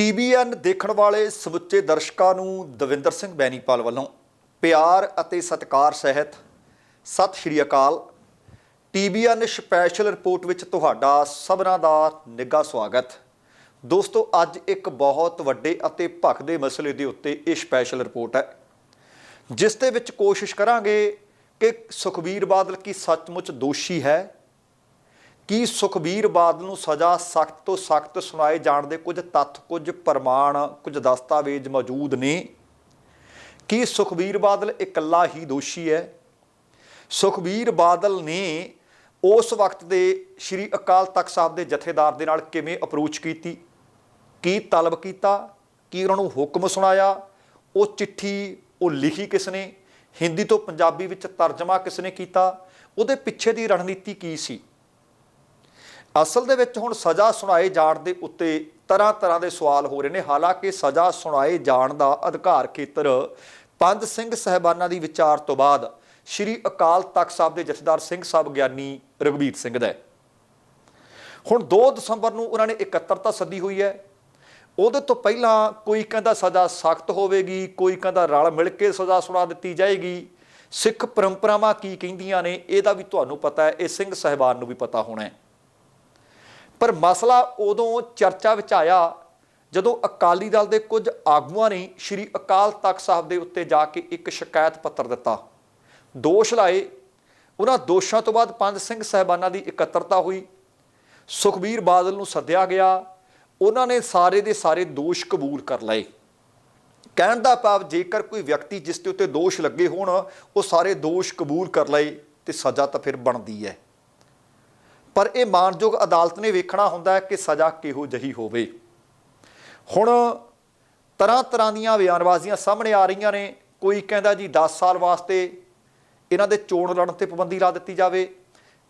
TBN ਦੇਖਣ ਵਾਲੇ ਸਮੁੱਚੇ ਦਰਸ਼ਕਾਂ ਨੂੰ ਦਵਿੰਦਰ ਸਿੰਘ ਬੈਨੀਪਾਲ ਵੱਲੋਂ ਪਿਆਰ ਅਤੇ ਸਤਿਕਾਰ ਸਹਿਤ ਸਤਿ ਸ਼੍ਰੀ ਅਕਾਲ। ਟੀਬੀਐਨ ਸਪੈਸ਼ਲ ਰਿਪੋਰਟ ਵਿੱਚ ਤੁਹਾਡਾ ਸਭਨਾਂ ਦਾ ਨਿੱਘਾ ਸਵਾਗਤ। ਦੋਸਤੋ, ਅੱਜ ਇੱਕ ਬਹੁਤ ਵੱਡੇ ਅਤੇ ਭਖਦੇ ਮਸਲੇ ਦੇ ਉੱਤੇ ਇਹ ਸਪੈਸ਼ਲ ਰਿਪੋਰਟ ਹੈ, ਜਿਸ ਦੇ ਵਿੱਚ ਕੋਸ਼ਿਸ਼ ਕਰਾਂਗੇ ਕਿ ਸੁਖਬੀਰ ਬਾਦਲ ਕੀ ਸੱਚਮੁੱਚ ਦੋਸ਼ੀ ਹੈ ਕੀ ਸੁਖਬੀਰ ਬਾਦਲ ਨੂੰ ਸਜ਼ਾ ਸਖਤ ਤੋਂ ਸਖਤ ਸੁਣਾਏ ਜਾਣ ਦੇ ਕੁਝ ਤੱਥ, ਕੁਝ ਪ੍ਰਮਾਣ, ਕੁਝ ਦਸਤਾਵੇਜ਼ ਮੌਜੂਦ ਨੇ? ਕੀ ਸੁਖਬੀਰ ਬਾਦਲ ਇਕੱਲਾ ਹੀ ਦੋਸ਼ੀ ਹੈ? ਸੁਖਬੀਰ ਬਾਦਲ ਨੇ ਉਸ ਵਕਤ ਦੇ ਸ਼੍ਰੀ ਅਕਾਲ ਤਖਤ ਸਾਹਿਬ ਦੇ ਜਥੇਦਾਰ ਦੇ ਨਾਲ ਕਿਵੇਂ ਅਪਰੋਚ ਕੀਤੀ? ਕੀ ਤਲਬ ਕੀਤਾ? ਕੀ ਉਹਨਾਂ ਨੂੰ ਹੁਕਮ ਸੁਣਾਇਆ? ਉਹ ਚਿੱਠੀ ਉਹ ਲਿਖੀ ਕਿਸ ਨੇ? ਹਿੰਦੀ ਤੋਂ ਪੰਜਾਬੀ ਵਿੱਚ ਤਰਜਮਾ ਕਿਸ ਨੇ ਕੀਤਾ? ਉਹਦੇ ਪਿੱਛੇ ਦੀ ਰਣਨੀਤੀ ਕੀ ਸੀ? ਅਸਲ ਦੇ ਵਿੱਚ ਹੁਣ ਸਜ਼ਾ ਸੁਣਾਏ ਜਾਣ ਦੇ ਉੱਤੇ ਤਰ੍ਹਾਂ ਤਰ੍ਹਾਂ ਦੇ ਸਵਾਲ ਹੋ ਰਹੇ ਨੇ। ਹਾਲਾਂਕਿ ਸਜ਼ਾ ਸੁਣਾਏ ਜਾਣ ਦਾ ਅਧਿਕਾਰ ਖੇਤਰ ਪੰਜ ਸਿੰਘ ਸਹਿਬਾਨਾਂ ਦੀ ਵਿਚਾਰ ਤੋਂ ਬਾਅਦ ਸ਼੍ਰੀ ਅਕਾਲ ਤਖਤ ਸਾਹਿਬ ਦੇ ਜਥੇਦਾਰ ਸਿੰਘ ਸਾਹਿਬ ਗਿਆਨੀ ਰਘਬੀਰ ਸਿੰਘ ਦਾ ਹੁਣ 2 ਦਸੰਬਰ ਨੂੰ ਉਹਨਾਂ ਨੇ ਇਕੱਤਰਤਾ ਸੱਦੀ ਹੋਈ ਹੈ। ਉਹਦੇ ਤੋਂ ਪਹਿਲਾਂ ਕੋਈ ਕਹਿੰਦਾ ਸਜ਼ਾ ਸਖਤ ਹੋਵੇਗੀ, ਕੋਈ ਕਹਿੰਦਾ ਰਲ ਮਿਲ ਕੇ ਸਜ਼ਾ ਸੁਣਾ ਦਿੱਤੀ ਜਾਏਗੀ। ਸਿੱਖ ਪਰੰਪਰਾਵਾਂ ਕੀ ਕਹਿੰਦੀਆਂ ਨੇ ਇਹਦਾ ਵੀ ਤੁਹਾਨੂੰ ਪਤਾ ਹੈ, ਇਹ ਸਿੰਘ ਸਹਿਬਾਨ ਨੂੰ ਵੀ ਪਤਾ ਹੋਣਾ ਹੈ। ਪਰ ਮਸਲਾ ਉਦੋਂ ਚਰਚਾ ਵਿੱਚ ਆਇਆ ਜਦੋਂ ਅਕਾਲੀ ਦਲ ਦੇ ਕੁਝ ਆਗੂਆਂ ਨੇ ਸ਼੍ਰੀ ਅਕਾਲ ਤਖਤ ਸਾਹਿਬ ਦੇ ਉੱਤੇ ਜਾ ਕੇ ਇੱਕ ਸ਼ਿਕਾਇਤ ਪੱਤਰ ਦਿੱਤਾ। ਦੋਸ਼ ਲਾਏ। ਉਹਨਾਂ ਦੋਸ਼ਾਂ ਤੋਂ ਬਾਅਦ ਪੰਜ ਸਿੰਘ ਸਹਿਬਾਨਾਂ ਦੀ ਇਕੱਤਰਤਾ ਹੋਈ। ਸੁਖਬੀਰ ਬਾਦਲ ਨੂੰ ਸੱਦਿਆ ਗਿਆ। ਉਹਨਾਂ ਨੇ ਸਾਰੇ ਦੇ ਸਾਰੇ ਦੋਸ਼ ਕਬੂਲ ਕਰ ਲਏ। ਕਹਿਣ ਦਾ ਭਾਵ ਜੇਕਰ ਕੋਈ ਵਿਅਕਤੀ ਜਿਸ ਦੇ ਉੱਤੇ ਦੋਸ਼ ਲੱਗੇ ਹੋਣ, ਉਹ ਸਾਰੇ ਦੋਸ਼ ਕਬੂਲ ਕਰ ਲਏ ਤੇ ਸਜ਼ਾ ਤਾਂ ਫਿਰ ਬਣਦੀ ਹੈ। ਪਰ ਇਹ ਮਾਨਯੋਗ ਅਦਾਲਤ ਨੇ ਵੇਖਣਾ ਹੁੰਦਾ ਹੈ ਕਿ ਸਜ਼ਾ ਕਿਹੋ ਜਹੀ ਹੋਵੇ। ਹੁਣ ਤਰ੍ਹਾਂ ਤਰ੍ਹਾਂ ਦੀਆਂ ਬਿਆਨਬਾਜ਼ੀਆਂ ਸਾਹਮਣੇ ਆ ਰਹੀਆਂ ਨੇ। ਕੋਈ ਕਹਿੰਦਾ ਜੀ 10 ਸਾਲ ਵਾਸਤੇ ਇਹਨਾਂ ਦੇ ਚੋਣ ਲੜਨ ਤੇ ਪਾਬੰਦੀ ਲਾ ਦਿੱਤੀ ਜਾਵੇ।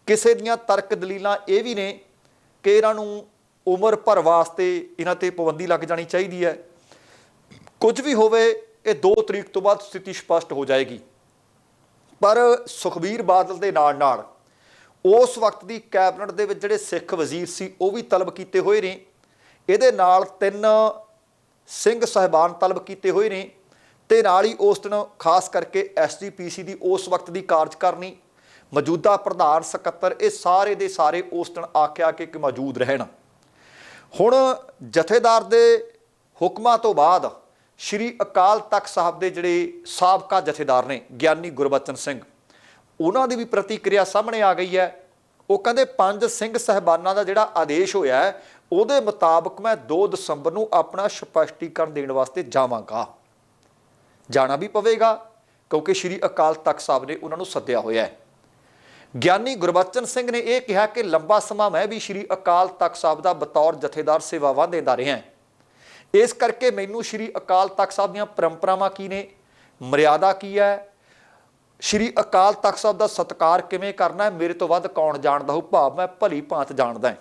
ਕਿਸੇ ਦੀਆਂ ਤਰਕ ਦਲੀਲਾਂ ਇਹ ਵੀ ਨੇ ਕਿ ਇਹਨਾਂ ਨੂੰ ਉਮਰ ਭਰ ਵਾਸਤੇ ਇਹਨਾਂ ਤੇ ਪਾਬੰਦੀ ਲੱਗ ਜਾਣੀ ਚਾਹੀਦੀ ਹੈ। ਕੁਝ ਵੀ ਹੋਵੇ, ਇਹ 2 ਤਰੀਕ ਤੋਂ ਬਾਅਦ ਸਥਿਤੀ ਸਪਸ਼ਟ ਹੋ ਜਾਏਗੀ। ਪਰ ਸੁਖਬੀਰ ਬਾਦਲ ਦੇ ਨਾਲ ਨਾਲ ਉਸ ਵਕਤ ਦੀ ਕੈਬਨਿਟ ਦੇ ਵਿੱਚ ਜਿਹੜੇ ਸਿੱਖ ਵਜ਼ੀਰ ਸੀ, ਉਹ ਵੀ ਤਲਬ ਕੀਤੇ ਹੋਏ ਨੇ। ਇਹਦੇ ਨਾਲ ਤਿੰਨ ਸਿੰਘ ਸਹਿਬਾਨ ਤਲਬ ਕੀਤੇ ਹੋਏ ਨੇ ਤੇ ਨਾਲ ਹੀ ਉਸ ਦਿਨ ਖਾਸ ਕਰਕੇ ਐਸਜੀਪੀਸੀ ਦੀ ਉਸ ਵਕਤ ਦੀ ਕਾਰਜਕਾਰਨੀ, ਮੌਜੂਦਾ ਪ੍ਰਧਾਨ ਸਕੱਤਰ, ਇਹ ਸਾਰੇ ਦੇ ਸਾਰੇ ਉਸ ਦਿਨ ਆਖਿਆ ਕਿ ਕਿ ਮੌਜੂਦ ਰਹਿਣ। ਹੁਣ ਜਥੇਦਾਰ ਦੇ ਹੁਕਮਾਂ ਤੋਂ ਬਾਅਦ ਸ਼੍ਰੀ ਅਕਾਲ ਤਖਤ ਸਾਹਿਬ ਦੇ ਜਿਹੜੇ ਸਾਬਕਾ ਜਥੇਦਾਰ ਨੇ, ਗਿਆਨੀ ਗੁਰਬਚਨ ਸਿੰਘ ਉਹਨਾਂ ਦੀ ਵੀ ਪ੍ਰਤੀਕਿਰਿਆ ਸਾਹਮਣੇ ਆ ਗਈ ਹੈ। ਉਹ ਕਹਿੰਦੇ ਪੰਜ ਸਿੰਘ ਸਹਿਬਾਨਾਂ ਦਾ ਜਿਹੜਾ ਆਦੇਸ਼ ਹੋਇਆ ਉਹਦੇ ਮੁਤਾਬਕ ਮੈਂ 2 ਦਸੰਬਰ ਨੂੰ ਆਪਣਾ ਸਪਸ਼ਟੀਕਰਨ ਦੇਣ ਵਾਸਤੇ ਜਾਵਾਂਗਾ। ਜਾਣਾ ਵੀ ਪਵੇਗਾ, ਕਿਉਂਕਿ ਸ਼੍ਰੀ ਅਕਾਲ ਤਖਤ ਸਾਹਿਬ ਨੇ ਉਹਨਾਂ ਨੂੰ ਸੱਦਿਆ ਹੋਇਆ ਹੈ। ਗਿਆਨੀ ਗੁਰਬਚਨ ਸਿੰਘ ਨੇ ਇਹ ਕਿਹਾ ਕਿ ਲੰਬਾ ਸਮਾਂ ਮੈਂ ਵੀ ਸ਼੍ਰੀ ਅਕਾਲ ਤਖਤ ਸਾਹਿਬ ਦਾ ਬਤੌਰ ਜਥੇਦਾਰ ਸੇਵਾਵਾਂ ਦਿੰਦਾ ਰਿਹਾ ਇਸ ਕਰਕੇ ਮੈਨੂੰ ਸ਼੍ਰੀ ਅਕਾਲ ਤਖਤ ਸਾਹਿਬ ਦੀਆਂ ਪਰੰਪਰਾਵਾਂ ਕੀ ਨੇ? ਮਰਿਆਦਾ ਕੀ ਹੈ? ਸ਼੍ਰੀ ਅਕਾਲ ਤਖਤ ਸਾਹਿਬ ਦਾ ਸਤਕਾਰ ਕਿਵੇਂ ਕਰਨਾ ਹੈ? ਮੇਰੇ ਤੋਂ ਵੱਧ ਕੌਣ ਜਾਣਦਾ ਹੋ ਭਾਵ ਮੈਂ ਭਲੀ ਭਾਂਤ ਜਾਣਦਾ ਹਾਂ।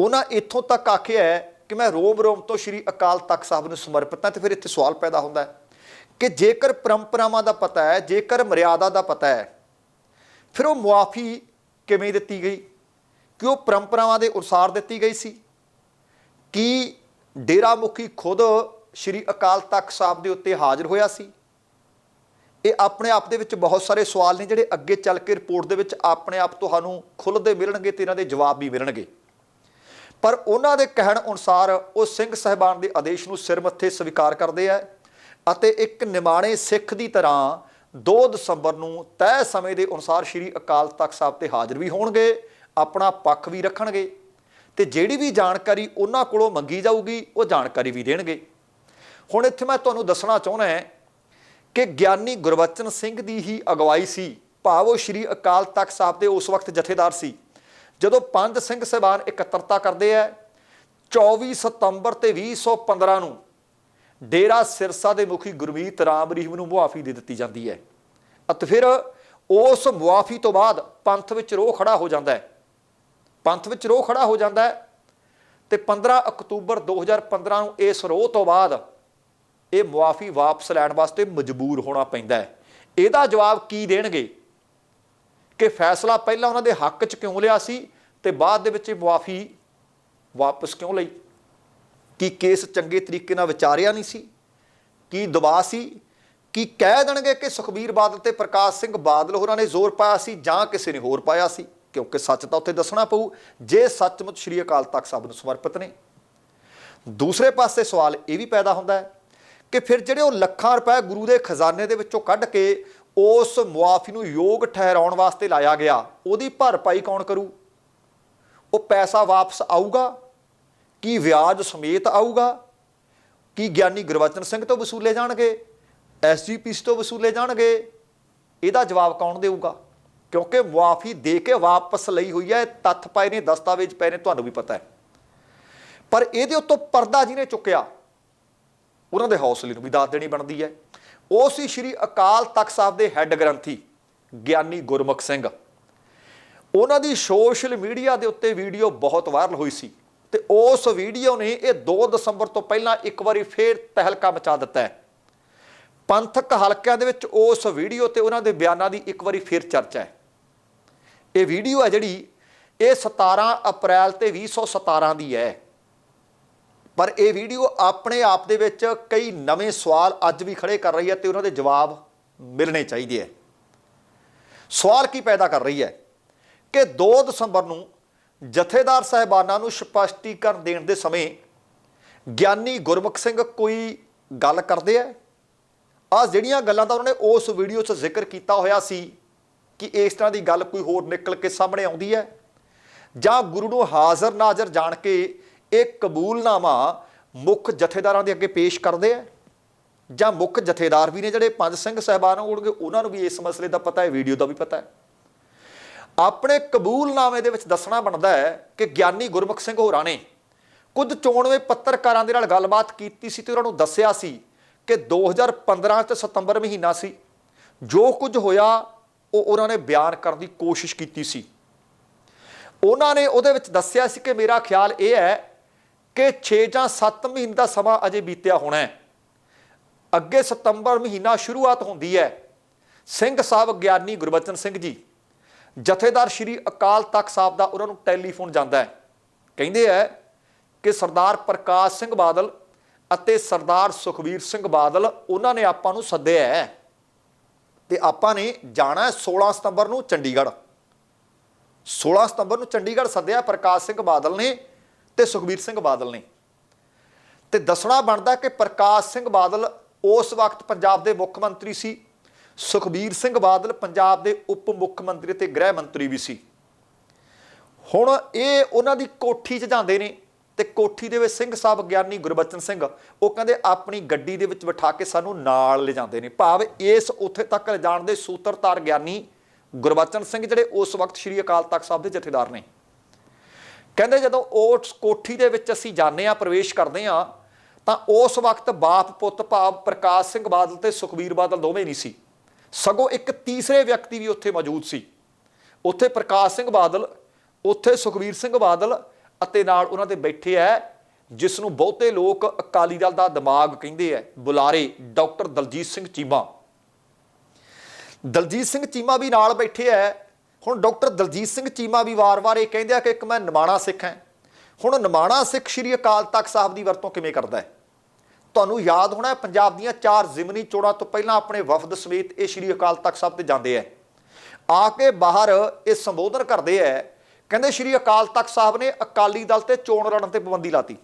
ਉਹਨਾਂ ਇੱਥੋਂ ਤੱਕ ਆਖਿਆ ਹੈ ਕਿ ਮੈਂ ਰੋਮ ਰੋਮ ਤੋਂ ਸ਼੍ਰੀ ਅਕਾਲ ਤਖਤ ਸਾਹਿਬ ਨੂੰ ਸਮਰਪਿਤ ਹਾਂ ਤੇ ਫਿਰ ਇੱਥੇ ਸਵਾਲ ਪੈਦਾ ਹੁੰਦਾ ਹੈ ਕਿ ਜੇਕਰ ਪਰੰਪਰਾਵਾਂ ਦਾ ਪਤਾ ਹੈ, ਜੇਕਰ ਮਰਿਆਦਾ ਦਾ ਪਤਾ ਹੈ, ਫਿਰ ਉਹ ਮੁਆਫੀ ਕਿਵੇਂ ਦਿੱਤੀ ਗਈ? ਕਿ ਉਹ ਪਰੰਪਰਾਵਾਂ ਦੇ ਅਨੁਸਾਰ ਦਿੱਤੀ ਗਈ ਸੀ? ਕੀ ਡੇਰਾ ਮੁਖੀ ਖੁਦ ਸ਼੍ਰੀ ਅਕਾਲ ਤਖਤ ਸਾਹਿਬ ਦੇ ਉੱਤੇ ਹਾਜ਼ਰ ਹੋਇਆ ਸੀ? ਇਹ ਆਪਣੇ ਆਪ ਦੇ ਵਿੱਚ ਬਹੁਤ ਸਾਰੇ ਸਵਾਲ ਨੇ ਜਿਹੜੇ ਅੱਗੇ ਚੱਲ ਕੇ ਰਿਪੋਰਟ ਦੇ ਵਿੱਚ ਆਪਣੇ ਆਪ ਤੁਹਾਨੂੰ ਖੁੱਲਦੇ ਮਿਲਣਗੇ ਤੇ ਇਹਨਾਂ ਦੇ ਜਵਾਬ ਵੀ ਮਿਲਣਗੇ। ਪਰ ਉਹਨਾਂ ਦੇ ਕਹਿਣ ਅਨੁਸਾਰ ਉਹ ਸਿੰਘ ਸਹਿਬਾਨ ਦੇ ਆਦੇਸ਼ ਨੂੰ ਸਿਰ ਮੱਥੇ ਸਵੀਕਾਰ ਕਰਦੇ ਆ ਅਤੇ ਇੱਕ ਨਿਮਾਣੇ ਸਿੱਖ ਦੀ ਤਰ੍ਹਾਂ 2 ਦਸੰਬਰ ਨੂੰ ਤੈਅ ਸਮੇਂ ਦੇ ਅਨੁਸਾਰ ਸ਼੍ਰੀ ਅਕਾਲ ਤਖਤ ਸਾਹਿਬ ਤੇ ਹਾਜ਼ਰ ਵੀ ਹੋਣਗੇ, ਆਪਣਾ ਪੱਖ ਵੀ ਰੱਖਣਗੇ ਤੇ ਜਿਹੜੀ ਵੀ ਜਾਣਕਾਰੀ ਉਹਨਾਂ ਕੋਲੋਂ ਮੰਗੀ ਜਾਊਗੀ, ਉਹ ਜਾਣਕਾਰੀ ਵੀ ਦੇਣਗੇ। ਹੁਣ ਇੱਥੇ ਮੈਂ ਤੁਹਾਨੂੰ ਦੱਸਣਾ ਚਾਹੁੰਦਾ ਹਾਂ ਕਿ ਗਿਆਨੀ ਗੁਰਬਚਨ ਸਿੰਘ ਦੀ ਹੀ ਅਗਵਾਈ ਸੀ। ਭਾਵ ਉਹ ਸ਼੍ਰੀ ਅਕਾਲ ਤਖਤ ਸਾਹਿਬ ਦੇ ਉਸ ਵਕਤ ਜਥੇਦਾਰ ਸੀ। ਜਦੋਂ ਪੰਜ ਸਿੰਘ ਸਹਿਬਾਨ ਇਕੱਤਰਤਾ ਕਰਦੇ ਆ 24 ਸਤੰਬਰ ਤੇ 2015 ਨੂੰ ਡੇਰਾ ਸਿਰਸਾ ਦੇ ਮੁਖੀ ਗੁਰਮੀਤ ਰਾਮ ਰਹੀਮ ਨੂੰ ਮੁਆਫੀ ਦੇ ਦਿੱਤੀ ਜਾਂਦੀ ਹੈ ਅਤੇ ਫਿਰ ਉਸ ਮੁਆਫੀ ਤੋਂ ਬਾਅਦ ਪੰਥ ਵਿੱਚ ਰੋਹ ਖੜਾ ਹੋ ਜਾਂਦਾ ਹੈ ਪੰਥ ਵਿੱਚ ਰੋਹ ਖੜਾ ਹੋ ਜਾਂਦਾ ਹੈ ਤੇ 15 ਅਕਤੂਬਰ 2015 ਨੂੰ ਇਸ ਰੋਹ ਤੋਂ ਬਾਅਦ ਇਹ ਮੁਆਫੀ ਵਾਪਸ ਲੈਣ ਵਾਸਤੇ ਮਜਬੂਰ ਹੋਣਾ ਪੈਂਦਾ ਹੈ। ਇਹਦਾ ਜਵਾਬ ਕੀ ਦੇਣਗੇ? ਕਿ ਫੈਸਲਾ ਪਹਿਲਾਂ ਉਹਨਾਂ ਦੇ ਹੱਕ 'ਚ ਕਿਉਂ ਲਿਆ ਸੀ ਤੇ ਬਾਅਦ ਦੇ ਵਿੱਚ ਇਹ ਮੁਆਫੀ ਵਾਪਸ ਕਿਉਂ ਲਈ? ਕੀ ਕੇਸ ਚੰਗੇ ਤਰੀਕੇ ਨਾਲ ਵਿਚਾਰਿਆ ਨਹੀਂ ਸੀ? ਕੀ ਦਬਾਅ ਸੀ? ਕੀ ਕਹਿ ਦੇਣਗੇ ਕਿ ਸੁਖਬੀਰ ਬਾਦਲ ਤੇ ਪ੍ਰਕਾਸ਼ ਸਿੰਘ ਬਾਦਲ ਹੋਰਾਂ ਨੇ ਜ਼ੋਰ ਪਾਇਆ ਸੀ ਜਾਂ ਕਿਸੇ ਨੇ ਹੋਰ ਪਾਇਆ ਸੀ? ਕਿਉਂਕਿ ਸੱਚ ਤਾਂ ਉੱਥੇ ਦੱਸਣਾ ਪਊ, ਜੇ ਸੱਚਮੁੱਚ ਸ਼੍ਰੀ ਅਕਾਲ ਤਖਤ ਸਾਹਿਬ ਨੂੰ ਸਮਰਪਿਤ ਨੇ। ਦੂਸਰੇ ਪਾਸੇ ਸਵਾਲ ਇਹ ਵੀ ਪੈਦਾ ਹੁੰਦਾ ਹੈ ਕਿ ਫਿਰ ਜਿਹੜੇ ਉਹ ਲੱਖਾਂ ਰੁਪਏ ਗੁਰੂ ਦੇ ਖਜ਼ਾਨੇ ਦੇ ਵਿੱਚੋਂ ਕੱਢ ਕੇ ਉਸ ਮੁਆਫੀ ਨੂੰ ਯੋਗ ਠਹਿਰਾਉਣ ਵਾਸਤੇ ਲਾਇਆ ਗਿਆ, ਉਹਦੀ ਭਰਪਾਈ ਕੌਣ ਕਰੂ? ਉਹ ਪੈਸਾ ਵਾਪਸ ਆਊਗਾ? ਕੀ ਵਿਆਜ ਸਮੇਤ ਆਊਗਾ? ਕੀ ਗਿਆਨੀ ਗੁਰਵਚਨ ਸਿੰਘ ਤੋਂ ਵਸੂਲੇ ਜਾਣਗੇ? ਐਸਜੀਪੀਸੀ ਤੋਂ ਵਸੂਲੇ ਜਾਣਗੇ? ਇਹਦਾ ਜਵਾਬ ਕੌਣ ਦੇਊਗਾ? ਕਿਉਂਕਿ ਮੁਆਫੀ ਦੇ ਕੇ ਵਾਪਸ ਲਈ ਹੋਈ ਹੈ ਤੱਥ ਪਏ ਨੇ, ਦਸਤਾਵੇਜ਼ ਪਏ ਨੇ, ਤੁਹਾਨੂੰ ਵੀ ਪਤਾ ਹੈ। ਪਰ ਇਹਦੇ ਉੱਤੋਂ ਪਰਦਾ ਜਿਹਨੇ ਚੁੱਕਿਆ ਉਹਨਾਂ ਦੇ ਹੌਸਲੇ ਨੂੰ ਵੀ ਦਾਤ ਦੇਣੀ ਬਣਦੀ ਹੈ। ਉਹ ਸੀ ਸ਼੍ਰੀ ਅਕਾਲ ਤਖਤ ਸਾਹਿਬ ਦੇ ਹੈੱਡ ਗ੍ਰੰਥੀ, ਗਿਆਨੀ ਗੁਰਮੁਖ ਸਿੰਘ। ਉਹਨਾਂ ਦੀ ਸੋਸ਼ਲ ਮੀਡੀਆ ਦੇ ਉੱਤੇ ਵੀਡੀਓ ਬਹੁਤ ਵਾਇਰਲ ਹੋਈ ਸੀ ਤੇ ਉਸ ਵੀਡੀਓ ਨੇ ਇਹ 2 ਦਸੰਬਰ ਤੋਂ ਪਹਿਲਾਂ ਇੱਕ ਵਾਰੀ ਫੇਰ ਤਹਿਲਕਾ ਮਚਾ ਦਿੱਤਾ ਹੈ। ਪੰਥਕ ਹਲਕਿਆਂ ਦੇ ਵਿੱਚ ਉਸ ਵੀਡੀਓ ਤੇ ਉਹਨਾਂ ਦੇ ਬਿਆਨਾਂ ਦੀ ਇੱਕ ਵਾਰੀ ਫੇਰ ਚਰਚਾ ਹੈ। ਇਹ ਵੀਡੀਓ ਹੈ ਜਿਹੜੀ ਇਹ 17 ਅਪ੍ਰੈਲ ਤੇ 2017 ਦੀ ਹੈ। ਪਰ ਇਹ ਵੀਡੀਓ ਆਪਣੇ ਆਪ ਦੇ ਵਿੱਚ ਕਈ ਨਵੇਂ ਸਵਾਲ ਅੱਜ ਵੀ ਖੜੇ ਕਰ ਰਹੀ ਹੈ ਤੇ ਉਹਨਾਂ ਦੇ ਜਵਾਬ ਮਿਲਣੇ ਚਾਹੀਦੇ ਹੈ। ਸਵਾਲ ਕੀ ਪੈਦਾ ਕਰ ਰਹੀ ਹੈ ਕਿ 2 ਦਸੰਬਰ ਨੂੰ ਜਥੇਦਾਰ ਸਾਹਿਬਾਨਾਂ ਨੂੰ ਸਪਸ਼ਟੀਕਰਨ ਦੇਣ ਦੇ ਸਮੇਂ ਗਿਆਨੀ ਗੁਰਮੁਖ ਸਿੰਘ ਕੋਈ ਗੱਲ ਕਰਦੇ ਆ ਆ ਜਿਹੜੀਆਂ ਗੱਲਾਂ ਦਾ ਉਹਨਾਂ ਨੇ ਉਸ ਵੀਡੀਓ 'ਚ ਜ਼ਿਕਰ ਕੀਤਾ ਹੋਇਆ ਸੀ ਕਿ ਇਸ ਤਰ੍ਹਾਂ ਦੀ ਗੱਲ ਕੋਈ ਹੋਰ ਨਿਕਲ ਕੇ ਸਾਹਮਣੇ ਆਉਂਦੀ ਹੈ ਜਾਂ ਗੁਰੂ ਨੂੰ ਹਾਜ਼ਰ ਨਾਜ਼ਰ ਜਾਣ ਕੇ ਇਹ ਕਬੂਲਨਾਮਾ ਮੁੱਖ ਜਥੇਦਾਰਾਂ ਦੇ ਅੱਗੇ ਪੇਸ਼ ਕਰਦੇ ਆ, ਜਾਂ ਮੁੱਖ ਜਥੇਦਾਰ ਵੀ ਨੇ ਜਿਹੜੇ ਪੰਜ ਸਿੰਘ ਸਹਿਬਾਨ ਹੋਣਗੇ, ਉਹਨਾਂ ਨੂੰ ਵੀ ਇਸ ਮਸਲੇ ਦਾ ਪਤਾ ਹੈ, ਵੀਡੀਓ ਦਾ ਵੀ ਪਤਾ ਹੈ। ਆਪਣੇ ਕਬੂਲਨਾਮੇ ਦੇ ਵਿੱਚ ਦੱਸਣਾ ਬਣਦਾ ਹੈ ਕਿ ਗਿਆਨੀ ਗੁਰਮੁਖ ਸਿੰਘ ਹੋਰਾਂ ਨੇ ਕੁਝ ਚੋਣਵੇਂ ਪੱਤਰਕਾਰਾਂ ਦੇ ਨਾਲ ਗੱਲਬਾਤ ਕੀਤੀ ਸੀ ਤੇ ਉਹਨਾਂ ਨੂੰ ਦੱਸਿਆ ਸੀ ਕਿ 2015 ਚ ਸਤੰਬਰ ਮਹੀਨਾ ਸੀ। ਜੋ ਕੁਝ ਹੋਇਆ, ਉਹ ਉਹਨਾਂ ਨੇ ਬਿਆਨ ਕਰਨ ਦੀ ਕੋਸ਼ਿਸ਼ ਕੀਤੀ ਸੀ। ਉਹਨਾਂ ਨੇ ਉਹਦੇ ਵਿੱਚ ਦੱਸਿਆ ਸੀ ਕਿ ਮੇਰਾ ਖਿਆਲ ਇਹ ਹੈ ਕਿ 6 ਜਾਂ 7 ਮਹੀਨੇ ਦਾ ਸਮਾਂ ਅਜੇ ਬੀਤਿਆ ਹੋਣਾ ਹੈ। ਅੱਗੇ ਸਤੰਬਰ ਮਹੀਨਾ ਸ਼ੁਰੂਆਤ ਹੁੰਦੀ ਹੈ। ਸਿੰਘ ਸਾਹਿਬ ਗਿਆਨੀ ਗੁਰਬਚਨ ਸਿੰਘ ਜੀ, ਜਥੇਦਾਰ ਸ਼੍ਰੀ ਅਕਾਲ ਤਖਤ ਸਾਹਿਬ ਦਾ ਉਹਨਾਂ ਨੂੰ ਟੈਲੀਫੋਨ ਜਾਂਦਾ ਹੈ। ਕਹਿੰਦੇ ਹੈ ਕਿ ਸਰਦਾਰ ਪ੍ਰਕਾਸ਼ ਸਿੰਘ ਬਾਦਲ ਅਤੇ ਸਰਦਾਰ ਸੁਖਵੀਰ ਸਿੰਘ ਬਾਦਲ ਉਹਨਾਂ ਨੇ ਆਪਾਂ ਨੂੰ ਸੱਦਿਆ ਹੈ ਤੇ ਆਪਾਂ ਨੇ ਜਾਣਾ ਹੈ 16 ਸਤੰਬਰ ਨੂੰ ਚੰਡੀਗੜ੍ਹ। 16 ਸਤੰਬਰ ਨੂੰ ਚੰਡੀਗੜ੍ਹ ਸੱਦਿਆ ਪ੍ਰਕਾਸ਼ ਸਿੰਘ ਬਾਦਲ ਨੇ ਤੇ ਸੁਖਬੀਰ ਸਿੰਘ ਬਾਦਲ ਨੇ ਤੇ ਦੱਸਣਾ ਬਣਦਾ ਕਿ ਪ੍ਰਕਾਸ਼ ਸਿੰਘ ਬਾਦਲ ਉਸ ਵਕਤ ਪੰਜਾਬ ਦੇ ਮੁੱਖ ਮੰਤਰੀ ਸੀ। ਸੁਖਬੀਰ ਸਿੰਘ ਬਾਦਲ ਪੰਜਾਬ ਦੇ ਉਪ ਮੁੱਖ ਮੰਤਰੀ ਤੇ ਗ੍ਰਹਿ ਮੰਤਰੀ ਵੀ ਸੀ। ਹੁਣ ਇਹ ਉਹਨਾਂ ਦੀ ਕੋਠੀ 'ਚ ਜਾਂਦੇ ਨੇ ਤੇ ਕੋਠੀ ਦੇ ਵਿੱਚ ਸਿੰਘ ਸਾਹਿਬ ਗਿਆਨੀ ਗੁਰਬਚਨ ਸਿੰਘ, ਉਹ ਕਹਿੰਦੇ ਆਪਣੀ ਗੱਡੀ ਦੇ ਵਿੱਚ ਬਿਠਾ ਕੇ ਸਾਨੂੰ ਨਾਲ ਲਿਜਾਂਦੇ ਨੇ। ਭਾਵ ਇਸ ਉੱਥੇ ਤੱਕ ਲਿਜਾਣ ਦੇ ਸੂਤਰਧਾਰ ਗਿਆਨੀ ਗੁਰਬਚਨ ਸਿੰਘ ਜਿਹੜੇ ਉਸ ਵਕਤ ਸ੍ਰੀ ਅਕਾਲ ਤਖਤ ਸਾਹਿਬ ਦੇ ਜਥੇਦਾਰ ਨੇ। ਕਹਿੰਦੇ ਜਦੋਂ ਉਸ ਕੋਠੀ ਦੇ ਵਿੱਚ ਅਸੀਂ ਜਾਂਦੇ ਆ ਪ੍ਰਵੇਸ਼ ਕਰਦੇ ਆ ਤਾਂ ਉਸ ਵਕਤ ਬਾਪ ਪੁੱਤ ਭਾਵ ਪ੍ਰਕਾਸ਼ ਸਿੰਘ ਬਾਦਲ ਤੇ ਸੁਖਬੀਰ ਬਾਦਲ ਦੋਵੇਂ ਨਹੀਂ ਸੀ। ਸਗੋਂ ਇੱਕ ਤੀਸਰੇ ਵਿਅਕਤੀ ਵੀ ਉੱਥੇ ਮੌਜੂਦ ਸੀ। ਉੱਥੇ ਪ੍ਰਕਾਸ਼ ਸਿੰਘ ਬਾਦਲ, ਉੱਥੇ ਸੁਖਬੀਰ ਸਿੰਘ ਬਾਦਲ ਅਤੇ ਨਾਲ ਉਹਨਾਂ ਦੇ ਬੈਠੇ ਐ ਜਿਸ ਨੂੰ ਬਹੁਤੇ ਲੋਕ ਅਕਾਲੀ ਦਲ ਦਾ ਦਿਮਾਗ ਕਹਿੰਦੇ ਐ ਬੁਲਾਰੇ ਡਾਕਟਰ ਦਲਜੀਤ ਸਿੰਘ ਚੀਮਾ। ਦਲਜੀਤ ਸਿੰਘ ਚੀਮਾ ਵੀ ਨਾਲ ਬੈਠੇ ਐ ਹੁਣ ਡਾਕਟਰ ਦਲਜੀਤ ਸਿੰਘ ਚੀਮਾ ਵੀ ਵਾਰ-ਵਾਰ ਇਹ ਕਹਿੰਦੇ ਆ ਕਿ ਇੱਕ ਮੈਂ ਨਿਮਾਣਾ ਸਿੱਖ ਹਾਂ। ਹੁਣ ਨਿਮਾਣਾ ਸਿੱਖ ਸ਼੍ਰੀ ਅਕਾਲ ਤਖਤ ਸਾਹਿਬ ਦੀ ਵਰਤੋਂ ਕਿਵੇਂ ਕਰਦਾ ਹੈ? ਤੁਹਾਨੂੰ ਯਾਦ ਹੋਣਾ ਪੰਜਾਬ ਦੀਆਂ ਚਾਰ ਜ਼ਿਮਨੀ ਚੋਣਾਂ ਤੋਂ ਪਹਿਲਾਂ ਆਪਣੇ ਵਫਦ ਸਮੇਤ ਇਹ ਸ਼੍ਰੀ ਅਕਾਲ ਤਖਤ ਸਾਹਿਬ ਤੇ ਜਾਂਦੇ ਐ ਆ ਕੇ ਬਾਹਰ ਇਹ ਸੰਬੋਧਨ ਕਰਦੇ ਐ ਕਹਿੰਦੇ ਸ਼੍ਰੀ ਅਕਾਲ ਤਖਤ ਸਾਹਿਬ ਨੇ ਅਕਾਲੀ ਦਲ ਤੇ ਚੋਣ ਲੜਨ ਤੇ ਪਾਬੰਦੀ ਲਾਤੀ।